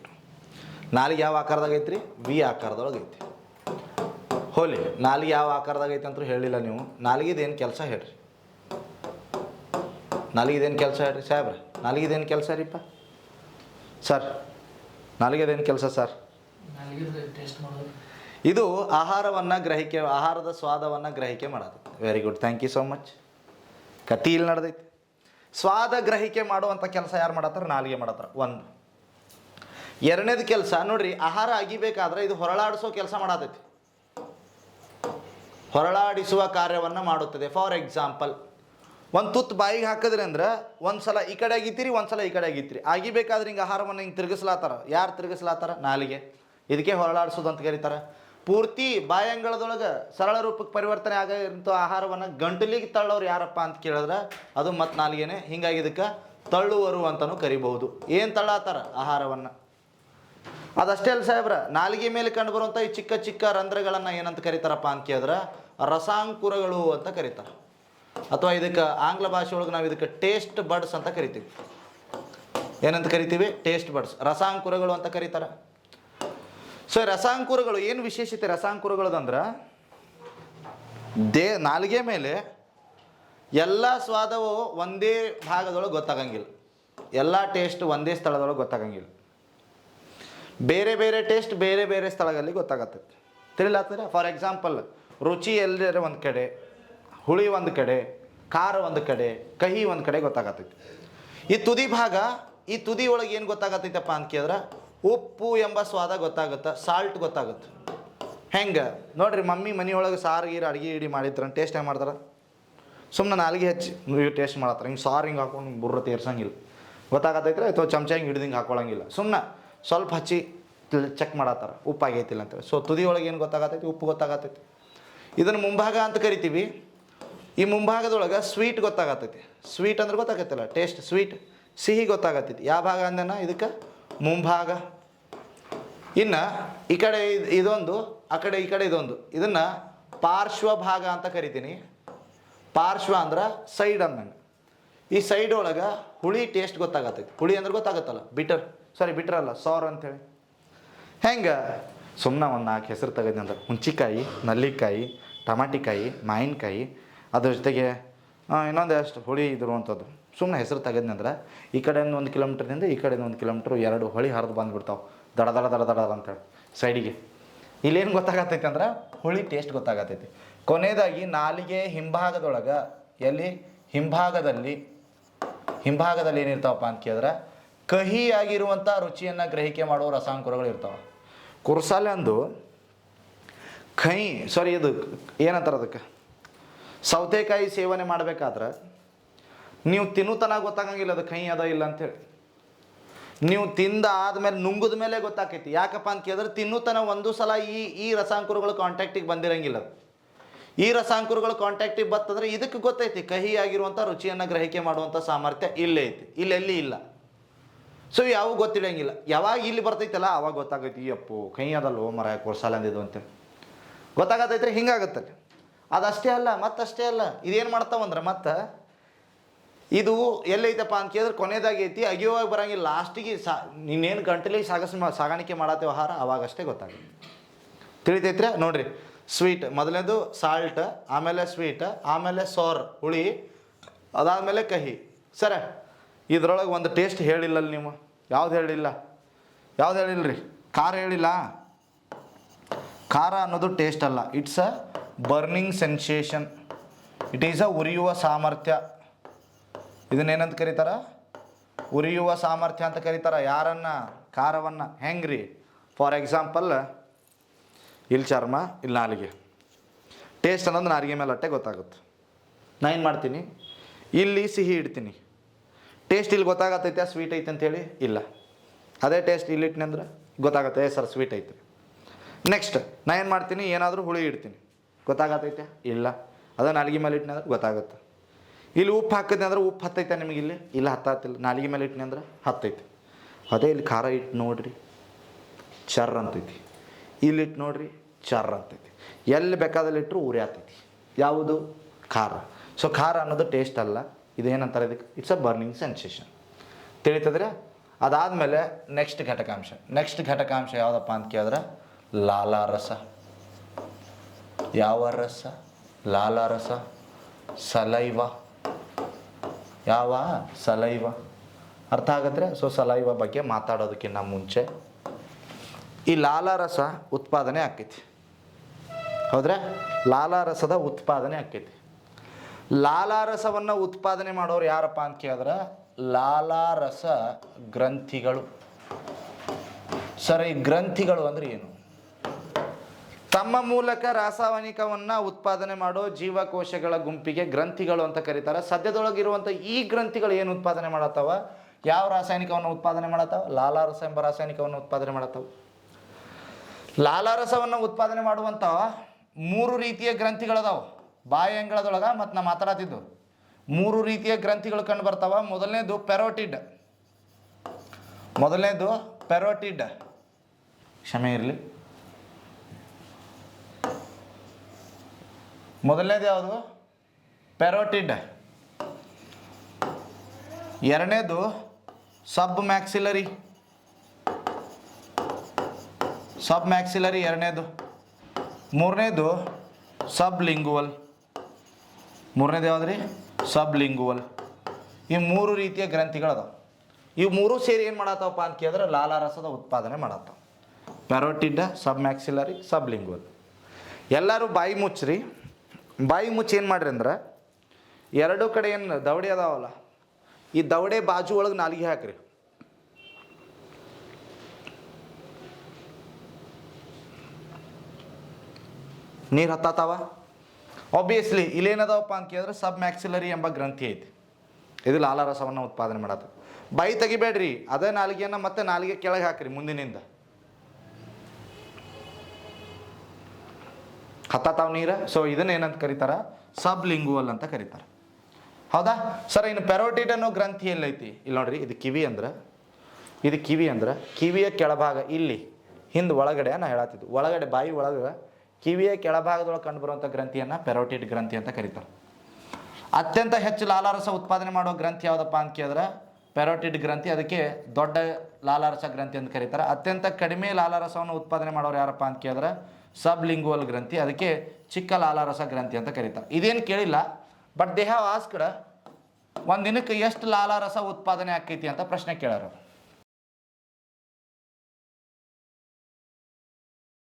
ನಾಲಿಗೆ ಯಾವ ಆಕಾರದಾಗ ಐತ್ರಿ? ವಿ ಆಕಾರದೊಳಗೆ ಐತಿ ಹೋಲಿ ನಾಲಿಗೆ ಯಾವ ಆಕಾರದಾಗ ಐತೆ ಅಂತ ಹೇಳಿಲ್ಲ ನೀವು. ನಾಲಿಗೆದೇನು ಕೆಲಸ ಹೇಳ್ರಿ. ನಾಲಿಗೆದೇನು ಕೆಲಸ ಹೇಳ್ರಿ ಸಾಹೇಬ್ರ? ನಾಲಿಗೆದೇನು ಕೆಲಸ ರೀಪ್ಪ ಸರ್ ನಾಲಿಗೆದೇನು ಕೆಲಸ ಸರ್ ಇದು ಆಹಾರವನ್ನು ಗ್ರಹಿಕೆ, ಆಹಾರದ ಸ್ವಾದವನ್ನು ಗ್ರಹಿಕೆ ಮಾಡೋದು. Very good thank you so much ಕತಿ ಇಲ್ಲಿ ನಡೆದೈತಿ. ಸ್ವಾದ ಗ್ರಹಿಕೆ ಮಾಡುವಂಥ ಕೆಲಸ ಯಾರು ಮಾಡತ್ತಾರ? ನಾಲಿಗೆ ಮಾಡತ್ತಾರ. ಒಂದು. ಎರಡನೇದು ಕೆಲಸ, ನೋಡ್ರಿ, ಆಹಾರ ಅಗಿಬೇಕಾದ್ರೆ ಇದು ಹೊರಳಾಡಿಸೋ ಕೆಲಸ ಮಾಡತೈತಿ. ಹೊರಳಾಡಿಸುವ ಕಾರ್ಯವನ್ನು ಮಾಡುತ್ತದೆ. ಫಾರ್ ಎಕ್ಸಾಂಪಲ್ ಒಂದು ತುತ್ತು ಬಾಯಿಗೆ ಹಾಕಿದ್ರೆ ಅಂದ್ರೆ ಒಂದು ಸಲ ಈ ಕಡೆ ಆಗಿತ್ತೀರಿ ಒಂದು ಸಲ ಈ ಕಡೆ ಆಗಿತ್ತೀರಿ ಆಗಿಬೇಕಾದ್ರೆ ಹಿಂಗೆ ಆಹಾರವನ್ನು ಹಿಂಗೆ ತಿರುಗಿಸ್ಲಾತಾರ ಯಾರು ತಿರುಗಿಸ್ಲಾತಾರ ನಾಲಿಗೆ. ಇದಕ್ಕೆ ಹೊರಳಾಡಿಸೋದು ಅಂತ ಕರೀತಾರೆ. ಪೂರ್ತಿ ಬಾಯಂಗಳದೊಳಗೆ ಸರಳ ರೂಪಕ್ಕೆ ಪರಿವರ್ತನೆ ಆಗಿರೋ ಆಹಾರವನ್ನು ಗಂಟಲಿಗೆ ತಳ್ಳೋರು ಯಾರಪ್ಪ ಅಂತ ಕೇಳಿದ್ರೆ ಅದು ಮತ್ತು ನಾಲ್ಗೇನೆ. ಹಿಂಗಾಗಿ ಇದಕ್ಕೆ ತಳ್ಳುವರು ಅಂತಲೂ ಕರಿಬಹುದು. ಏನು ತಳ್ಳಾತಾರ ಆಹಾರವನ್ನು? ಅದಷ್ಟೇ ಅಲ್ಲ ಸಾಹೇಬ್ರ, ನಾಲಿಗೆ ಮೇಲೆ ಕಂಡು ಬರುವಂಥ ಈ ಚಿಕ್ಕ ಚಿಕ್ಕ ರಂಧ್ರಗಳನ್ನು ಏನಂತ ಕರೀತಾರಪ್ಪ ಅಂತ ಕೇಳಿದ್ರೆ ರಸಾಂಕುರಗಳು ಅಂತ ಕರೀತಾರೆ. ಅಥವಾ ಇದಕ್ಕೆ ಆಂಗ್ಲ ಭಾಷೆ ಒಳಗೆ ನಾವು ಇದಕ್ಕೆ ಟೇಸ್ಟ್ ಬಡ್ಸ್ ಅಂತ ಕರಿತೀವಿ. ಏನಂತ ಕರಿತೀವಿ? Taste buds. ರಸಾಂಕುರಗಳು ಅಂತ ಕರೀತಾರೆ. ಸೊ ರಸಾಂಕುರಗಳು, ಏನು ವಿಶೇಷತೆ ರಸಾಂಕುರಗಳದಂದ್ರೆ? ದೇ, ನಾಲಿಗೆ ಮೇಲೆ ಎಲ್ಲ ಸ್ವಾದವು ಒಂದೇ ಭಾಗದೊಳಗೆ ಗೊತ್ತಾಗಂಗಿಲ್ಲ. ಎಲ್ಲ ಟೇಸ್ಟ್ ಒಂದೇ ಸ್ಥಳದೊಳಗೆ ಗೊತ್ತಾಗಂಗಿಲ್ಲ. ಬೇರೆ ಬೇರೆ ಟೇಸ್ಟ್ ಬೇರೆ ಬೇರೆ ಸ್ಥಳಗಳಲ್ಲಿ ಗೊತ್ತಾಗತ್ತೈತಿ. ತಿಳಿಲಾಗ್ತದೆ ಫಾರ್ ಎಕ್ಸಾಂಪಲ್ ರುಚಿ ಎಲ್ಲರ ಒಂದು ಕಡೆ, ಹುಳಿ ಒಂದು ಕಡೆ, ಖಾರ ಒಂದು ಕಡೆ, ಕಹಿ ಒಂದು ಕಡೆ ಗೊತ್ತಾಗತ್ತೈತಿ. ಈ ತುದಿ ಭಾಗ, ಈ ತುದಿ ಒಳಗೆ ಏನು ಗೊತ್ತಾಗತ್ತೈತಪ್ಪ ಅಂತ ಕೇಳಿದ್ರೆ? ಉಪ್ಪು ಎಂಬ ಸ್ವಾದ ಗೊತ್ತಾಗುತ್ತೆ? ಸಾಲ್ಟ್ ಗೊತ್ತಾಗುತ್ತೆ. ಹೆಂಗೆ? ನೋಡ್ರಿ, ಮಮ್ಮಿ ಮನೆಯೊಳಗೆ ಸಾರು, ಗೀರು, ಅಡುಗೆ ಇಡಿ ಮಾಡಿದ್ರ ಟೇಸ್ಟ್ ಹೆಂಗೆ ಮಾಡ್ತಾರೆ? ಸುಮ್ಮನೆ ನಾಲ್ಗೆ ಹಚ್ಚಿ. ನೀವು ಟೇಸ್ಟ್ ಮಾಡತ್ತಾರೆ. ಹಿಂಗೆ ಸಾರು ಹಿಂಗೆ ಹಾಕೊಂಡು ಬುರ್ರ ತೀರ್ಸಂಗಿಲ್ಲ. ಗೊತ್ತಾಗತ್ತೈತ್ರಿ ಅಥವಾ ಚಮಚ ಹಿಂಗೆ ಹಿಡ್ದು ಹಿಂಗೆ ಹಾಕೊಳಂಗಿಲ್ಲ. ಸುಮ್ಮನೆ ಸ್ವಲ್ಪ ಹಚ್ಚಿ ಚೆಕ್ ಮಾಡತ್ತಾರ. ಉಪ್ಪು ಆಗೈತಿಲ್ಲ ಅಂತ ಸೊ ತುದಿ ಒಳಗೆ ಏನು ಗೊತ್ತಾಗತ್ತೈತಿ ಉಪ್ಪು ಗೊತ್ತಾಗತ್ತೈತಿ ಇದನ್ನು ಮುಂಭಾಗ ಅಂತ ಕರಿತೀವಿ. ಈ ಮುಂಭಾಗದೊಳಗೆ ಸ್ವೀಟ್ ಗೊತ್ತಾಗತ್ತೈತಿ ಸ್ವೀಟ್ ಅಂದ್ರೆ ಗೊತ್ತಾಗತ್ತಲ್ಲ? ಟೇಸ್ಟ್ ಸ್ವೀಟ್ ಸಿಹಿ ಗೊತ್ತಾಗತ್ತೈತಿ. ಯಾವ ಭಾಗ ಅಂದನ ಇದಕ್ಕೆ ಮುಂಭಾಗ. ಇನ್ನು ಈ ಕಡೆ ಇದ್- ಇದೊಂದು, ಆ ಕಡೆ ಈ ಕಡೆ ಇದೊಂದು. ಇದನ್ನು ಪಾರ್ಶ್ವ ಭಾಗ ಅಂತ ಕರಿತೀನಿ. ಪಾರ್ಶ್ವ ಅಂದ್ರೆ ಸೈಡ್ ಅಂದಂಗೆ. ಈ ಸೈಡ್ ಒಳಗೆ ಹುಳಿ ಟೇಸ್ಟ್ ಗೊತ್ತಾಗತ್ತೈತಿ. ಹುಳಿ ಅಂದ್ರೆ ಗೊತ್ತಾಗತ್ತಲ್ಲ? ಬಿಟರ್ ಸಾರಿ ಬಿಟರ್ ಅಲ್ಲ ಸಾರ್ ಅಂತೇಳಿ ಹೆಂಗೆ? ಸುಮ್ಮನೆ ಒಂದು ನಾಲ್ಕು ಹೆಸರು ತೆಗೆದ್ನಿ ಅಂದ್ರೆ ಹುಂಚಿಕಾಯಿ ನಲ್ಲಿಕಾಯಿ, ಟಮಾಟಿಕಾಯಿ, ಮಾವಿನಕಾಯಿ. ಅದ್ರ ಜೊತೆಗೆ ಇನ್ನೊಂದು ಎಷ್ಟು ಹುಳಿ ಇದಿರುವಂಥದ್ದು ಸುಮ್ಮನೆ ಹೆಸರು ತೆಗೆದ್ನಂದ್ರೆ ಈ ಕಡೆಯಿಂದ ಒಂದು ಕಿಲೋಮೀಟ್ರಿಂದ ಈ ಕಡೆಯಿಂದ ಒಂದು ಕಿಲೋಮೀಟ್ರ್ ಎರಡು ಹೊಳಿ ಹರಿದು ಬಂದುಬಿಡ್ತಾವೆ. ದಡ ದಡ ದಡ ದಡ ಅಂತೇಳಿ ಸೈಡಿಗೆ. ಇಲ್ಲೇನು ಗೊತ್ತಾಗತ್ತೈತಿ ಅಂದ್ರೆ ಹುಳಿ ಟೇಸ್ಟ್ ಗೊತ್ತಾಗತ್ತೈತಿ ಕೊನೆಯದಾಗಿ ನಾಲಿಗೆ ಹಿಂಭಾಗದೊಳಗೆ ಎಲ್ಲಿ? ಹಿಂಭಾಗದಲ್ಲಿ. ಹಿಂಭಾಗದಲ್ಲಿ ಏನಿರ್ತಾವಪ್ಪ ಅಂತ ಕೇಳಿದ್ರೆ ಕಹಿಯಾಗಿರುವಂಥ ರುಚಿಯನ್ನು ಗ್ರಹಿಕೆ ಮಾಡುವ ರಸಾಂಕುರಗಳು ಇರ್ತಾವೆ. ಕುರ್ಸಾಲೆ ಅಂದು ಕಹಿ ಸಾರಿ ಇದು ಏನಂತಾರೆ ಅದಕ್ಕೆ? ಸೌತೆಕಾಯಿ ಸೇವನೆ ಮಾಡಬೇಕಾದ್ರೆ ನೀವು ತಿನ್ನುತನ ಗೊತ್ತಾಗಂಗಿಲ್ಲ ಅದು ಕಹಿ ಅದ ಇಲ್ಲ ಅಂತೇಳಿ. ನೀವು ತಿಂದ ಆದ್ಮೇಲೆ ನುಂಗಿದ ಮೇಲೆ ಗೊತ್ತಾಕೈತಿ. ಯಾಕಪ್ಪ ಅಂತ ಕೇಳಿದ್ರೆ ತಿನ್ನುತನ ಒಂದು ಸಲ ಈ ಈ ರಸಾಂಕುರುಗಳು ಕಾಂಟ್ಯಾಕ್ಟಿಗೆ ಬಂದಿರಂಗಿಲ್ಲ. ಈ ರಸಾಂಕುರಗಳು ಕಾಂಟ್ಯಾಕ್ಟಿಗೆ ಬರ್ತಂದ್ರೆ ಇದಕ್ಕೆ ಗೊತ್ತೈತಿ ಕಹಿ ಆಗಿರುವಂಥ ರುಚಿಯನ್ನು ಗ್ರಹಿಕೆ ಮಾಡುವಂಥ ಸಾಮರ್ಥ್ಯ ಇಲ್ಲೇ ಐತಿ. ಇಲ್ಲೆಲ್ಲಿ ಇಲ್ಲ. ಸೊ ಯಾವ ಗೊತ್ತಿಡಂಗಿಲ್ಲ. ಯಾವಾಗ ಇಲ್ಲಿ ಬರ್ತೈತಲ್ಲ, ಅವಾಗ ಗೊತ್ತಾಗೈತಿ ಅಪ್ಪು ಕಹಿ ಅದಲ್ವೋ ಮರ ಕೊರ್ಸಾಲ ಅಂದಿದ್ದು ಅಂತೇಳಿ ಗೊತ್ತಾಗತ್ತೈತ್ರಿ ಹಿಂಗಾಗತ್ತಲ್ಲಿ. ಅದಷ್ಟೇ ಅಲ್ಲ, ಮತ್ತಷ್ಟೇ ಅಲ್ಲ. ಇದೇನು ಮಾಡ್ತಾವಂದ್ರೆ ಮತ್ತೆ ಇದು ಎಲ್ಲೈತಪ್ಪ ಅಂತ ಕೇಳಿದ್ರೆ ಕೊನೆದಾಗಿ ಐತಿ ಅಗಿಯೋವಾಗ ಬರಂಗಿಲ್ಲ. ಲಾಸ್ಟಿಗೆ ಸಾ ನೀನೇನು ಗಂಟಲಿ ಸಾಗಸ ಸಾಗಾಣಿಕೆ ಮಾಡತ್ತೆ ಆಹಾರ ಅವಾಗಷ್ಟೇ ಗೊತ್ತಾಗುತ್ತೆ. ತಿಳಿತೈತ್ರಿ ನೋಡ್ರಿ. ಸ್ವೀಟ್, ಮೊದಲನೇದು ಸಾಲ್ಟ್, ಆಮೇಲೆ ಸ್ವೀಟ್, ಆಮೇಲೆ ಸೋರ್, ಹುಳಿ, ಅದಾದಮೇಲೆ ಕಹಿ. ಸರ, ಇದ್ರೊಳಗೆ ಒಂದು ಟೇಸ್ಟ್ ಹೇಳಿಲ್ಲಲ್ಲ ನೀವು. ಯಾವ್ದು ಹೇಳಿಲ್ಲ? ಯಾವ್ದು ಹೇಳಿಲ್ಲ ರೀ ಖಾರ ಹೇಳಿಲ್ಲ? ಖಾರ ಅನ್ನೋದು ಟೇಸ್ಟ್ ಅಲ್ಲ. It's a burning sensation it is a ಉರಿಯುವ ಸಾಮರ್ಥ್ಯ. ಇದನ್ನೇನಂತ ಕರೀತಾರ? ಉರಿಯುವ ಸಾಮರ್ಥ್ಯ ಅಂತ ಕರೀತಾರ. ಯಾರನ್ನ? ಖಾರವನ್ನು ಹೆಂಗ್ರಿ? ಫಾರ್ ಎಕ್ಸಾಂಪಲ್ ಇಲ್ಲಿ ಚರ್ಮ ಇಲ್ಲಿ ನಾಲಿಗೆ. ಟೇಸ್ಟ್ ಅನ್ನೋದು ನಾಲಿಗೆ ಮೇಲೆ ಅಟ್ಟೆ ಗೊತ್ತಾಗುತ್ತೆ. ನಾ ಏನು ಮಾಡ್ತೀನಿ? ಇಲ್ಲಿ ಸಿಹಿ ಇಡ್ತೀನಿ. ಟೇಸ್ಟ್ ಇಲ್ಲಿ ಗೊತ್ತಾಗತ್ತೈತೆ ಸ್ವೀಟ್ ಐತೆ ಅಂತೇಳಿ ಇಲ್ಲ. ಅದೇ ಟೇಸ್ಟ್ ಇಲ್ಲಿ ಇಟ್ಟಿನಿ ಅಂದ್ರೆ ಗೊತ್ತಾಗತ್ತೆ ಸರ್ ಸ್ವೀಟ್ ಐತೆ. ನೆಕ್ಸ್ಟ್ ನಾ ಏನು ಮಾಡ್ತೀನಿ? ಏನಾದರೂ ಹುಳಿ ಇಡ್ತೀನಿ. ಗೊತ್ತಾಗತ್ತೈತೆ ಇಲ್ಲ. ಅದೇ ನಾಲಿಗೆ ಮೇಲೆ ಇಟ್ಟಿನಿ ಅಂದ್ರೆ ಗೊತ್ತಾಗುತ್ತೆ. ಇಲ್ಲಿ ಉಪ್ಪು ಹಾಕಿದ್ನಿ ಅಂದ್ರೆ ಉಪ್ಪು ಹತ್ತೈತೆ ನಿಮಗೆ ಇಲ್ಲಿ? ಇಲ್ಲ ಹತ್ತಾತಿಲ್ಲ. ನಾಲಿಗೆ ಮೇಲೆ ಇಟ್ಟಿನಿ ಅಂದ್ರೆ ಹತ್ತೈತೆ. ಅದೇ ಇಲ್ಲಿ ಖಾರ ಇಟ್ಟು ನೋಡ್ರಿ ಚರ್ ಅಂತೈತಿ. ಇಲ್ಲಿ ಇಟ್ಟು ನೋಡ್ರಿ ಚರ್ ಅಂತೈತಿ. ಎಲ್ಲಿ ಬೇಕಾದಲ್ಲಿ ಇಟ್ಟರು ಉರಿ ಆತೈತಿ ಯಾವುದು? ಖಾರ. ಸೊ ಖಾರ ಅನ್ನೋದು ಟೇಸ್ಟ್ ಅಲ್ಲ. ಇದೇನಂತಾರೆ ಇದಕ್ಕೆ? ಇಟ್ಸ್ ಅ ಬರ್ನಿಂಗ್ ಸೆನ್ಸೇಷನ್ ತಿಳಿತದ್ರೆ? ಅದಾದಮೇಲೆ ನೆಕ್ಸ್ಟ್ ಘಟಕಾಂಶ. ನೆಕ್ಸ್ಟ್ ಘಟಕಾಂಶ ಯಾವುದಪ್ಪ ಅಂತ ಕೇಳಿದ್ರೆ ಲಾಲಾರಸ ಯಾವ ರಸ? ಲಾಲಾರಸ ಸಲೈವ. ಯಾವ? ಸಲೈವ. ಅರ್ಥ ಆಗತ್ತೆ ಸೊ ಸಲೈವ ಬಗ್ಗೆ ಮಾತಾಡೋದಕ್ಕಿಂತ ಮುಂಚೆ ಈ ಲಾಲಾರಸ ಉತ್ಪಾದನೆ ಆಕೈತಿ. ಹೌದ್ರೆ? ಲಾಲಾರಸದ ಉತ್ಪಾದನೆ ಆಕೈತಿ. ಲಾಲಾರಸವನ್ನು ಉತ್ಪಾದನೆ ಮಾಡೋರು ಯಾರಪ್ಪ ಅಂತ ಕೇಳಿದ್ರೆ? ಲಾಲಾರಸ ಗ್ರಂಥಿಗಳು. ಸರ್ ಈ ಗ್ರಂಥಿಗಳು ಅಂದ್ರೆ ಏನು? ತಮ್ಮ ಮೂಲಕ ರಾಸಾಯನಿಕವನ್ನು ಉತ್ಪಾದನೆ ಮಾಡೋ ಜೀವಕೋಶಗಳ ಗುಂಪಿಗೆ ಗ್ರಂಥಿಗಳು ಅಂತ ಕರೀತಾರೆ. ಸದ್ಯದೊಳಗಿರುವಂಥ ಈ ಗ್ರಂಥಿಗಳು ಏನು ಉತ್ಪಾದನೆ ಮಾಡತ್ತಾವ? ಯಾವ ರಾಸಾಯನಿಕವನ್ನು ಉತ್ಪಾದನೆ ಮಾಡತ್ತಾವ? ಲಾಲಾರಸ ಎಂಬ ರಾಸಾಯನಿಕವನ್ನು ಉತ್ಪಾದನೆ ಮಾಡತ್ತವ. ಲಾಲಾರಸವನ್ನು ಉತ್ಪಾದನೆ ಮಾಡುವಂಥ ಮೂರು ರೀತಿಯ ಗ್ರಂಥಿಗಳದಾವ ಬಾಯಿ ಮತ್ತು ನಾ ಮಾತಾಡತ್ತಿದ್ದು. ಮೂರು ರೀತಿಯ ಗ್ರಂಥಿಗಳು ಕಂಡು ಬರ್ತಾವ. ಮೊದಲನೇದು ಪೆರೋಟಿಡ್. ಮೊದಲನೇದು ಪೆರೋಟಿಡ್. ಕ್ಷಮೆ ಇರಲಿ. ಮೊದಲನೇದು ಯಾವುದು? ಪೆರೋಟಿಡ್. ಎರಡನೇದು ಸಬ್ ಮ್ಯಾಕ್ಸಿಲರಿ ಸಬ್ ಮ್ಯಾಕ್ಸಿಲರಿ ಎರಡನೇದು. ಮೂರನೇದು ಸಬ್ ಲಿಂಗುವಲ್ ಮೂರನೇದು ಯಾವ್ದು ರೀ ಸಬ್ ಲಿಂಗುವಲ್ ಈ ಮೂರು ರೀತಿಯ ಗ್ರಂಥಿಗಳದಾವ ಇವು ಮೂರು ಸೇರಿ ಏನು ಮಾಡತ್ತವಪ್ಪ ಅಂತ ಕೇಳಿದ್ರೆ ಲಾಲಾರಸದ ಉತ್ಪಾದನೆ ಮಾಡತ್ತವ ಪ್ಯಾರೋಟಿಡ್ ಸಬ್ ಮ್ಯಾಕ್ಸಿಲರಿ ಸಬ್ ಲಿಂಗುವಲ್ ಎಲ್ಲರೂ ಬಾಯಿ ಮುಚ್ಚ್ರಿ. ಬಾಯಿ ಮುಚ್ಚಿ ಏನು ಮಾಡ್ರಿ ಅಂದ್ರೆ ಎರಡೂ ಕಡೆ ಏನು ದವಡೆ ಅದಾವಲ್ಲ, ಈ ದವಡೆ ಬಾಜು ಒಳಗೆ ನಾಲಿಗೆ ಹಾಕ್ರಿ. ನೀರು ಹತ್ತಾತಾವ? ಆಬ್ವಿಯಸ್ಲಿ ಇಲ್ಲೇನದಾವಪ್ಪ ಅಂತ ಕೇಳಿದ್ರೆ ಸಬ್ ಮ್ಯಾಕ್ಸಿಲರಿ ಎಂಬ ಗ್ರಂಥಿ ಐತಿ. ಇದು ಲಾಲಾರಸವನ್ನು ಉತ್ಪಾದನೆ ಮಾಡೋದು. ಬಾಯಿ ತೆಗಿಬೇಡ್ರಿ, ಅದೇ ನಾಲಿಗೆಯನ್ನು ಮತ್ತೆ ನಾಲಿಗೆ ಕೆಳಗೆ ಹಾಕ್ರಿ ಮುಂದಿನಿಂದ. ಹತ್ತಾತಾವ್ ನೀರು. ಸೊ ಇದನ್ನ ಏನಂತ ಕರೀತಾರ? ಸಬ್ ಲಿಂಗುವಲ್ ಅಂತ ಕರೀತಾರೆ. ಹೌದಾ? ಸರ್ ಇನ್ನು ಪೆರೋಟಿಟ್ ಅನ್ನೋ ಗ್ರಂಥಿ ಎಲ್ಲೈತಿ? ಇಲ್ಲಿ ನೋಡ್ರಿ, ಇದು ಕಿವಿ ಅಂದ್ರೆ, ಇದು ಕಿವಿ ಅಂದ್ರೆ, ಕಿವಿಯ ಕೆಳಭಾಗ ಇಲ್ಲಿ, ಹಿಂದೆ ಒಳಗಡೆ ನಾ ಹೇಳತ್ತಿದ್ದು ಒಳಗಡೆ, ಬಾಯಿ ಒಳಗ ಕಿವಿಯ ಕೆಳಭಾಗದೊಳಗೆ ಕಂಡುಬರುವಂಥ ಗ್ರಂಥಿಯನ್ನು ಪೆರೋಟಿಡ್ ಗ್ರಂಥಿ ಅಂತ ಕರೀತಾರೆ. ಅತ್ಯಂತ ಹೆಚ್ಚು ಲಾಲಾರಸ ಉತ್ಪಾದನೆ ಮಾಡುವ ಗ್ರಂಥಿ ಯಾವುದಪ್ಪ ಅಂತ ಕೇಳಿದ್ರೆ? ಪೆರೋಟಿಡ್ ಗ್ರಂಥಿ, ಅದಕ್ಕೆ ದೊಡ್ಡ ಲಾಲಾರಸ ಗ್ರಂಥಿ ಅಂತ ಕರೀತಾರೆ. ಅತ್ಯಂತ ಕಡಿಮೆ ಲಾಲಾರಸವನ್ನು ಉತ್ಪಾದನೆ ಮಾಡೋರು ಯಾರಪ್ಪ ಅಂತ ಕೇಳಿದ್ರೆ? ಸಬ್ ಲಿಂಗುವಲ್ ಗ್ರಂಥಿ, ಅದಕ್ಕೆ ಚಿಕ್ಕ ಲಾಲಾರಸ ಗ್ರಂಥಿ ಅಂತ ಕರೀತಾರೆ. ಇದೇನು ಕೇಳಿಲ್ಲ ಬಟ್ ದೇಹ ಆಸ್ಕಡ ಒಂದು ದಿನಕ್ಕೆ ಎಷ್ಟು ಲಾಲಾರಸ ಉತ್ಪಾದನೆ ಆಕೈತಿ ಅಂತ ಪ್ರಶ್ನೆ ಕೇಳೋರು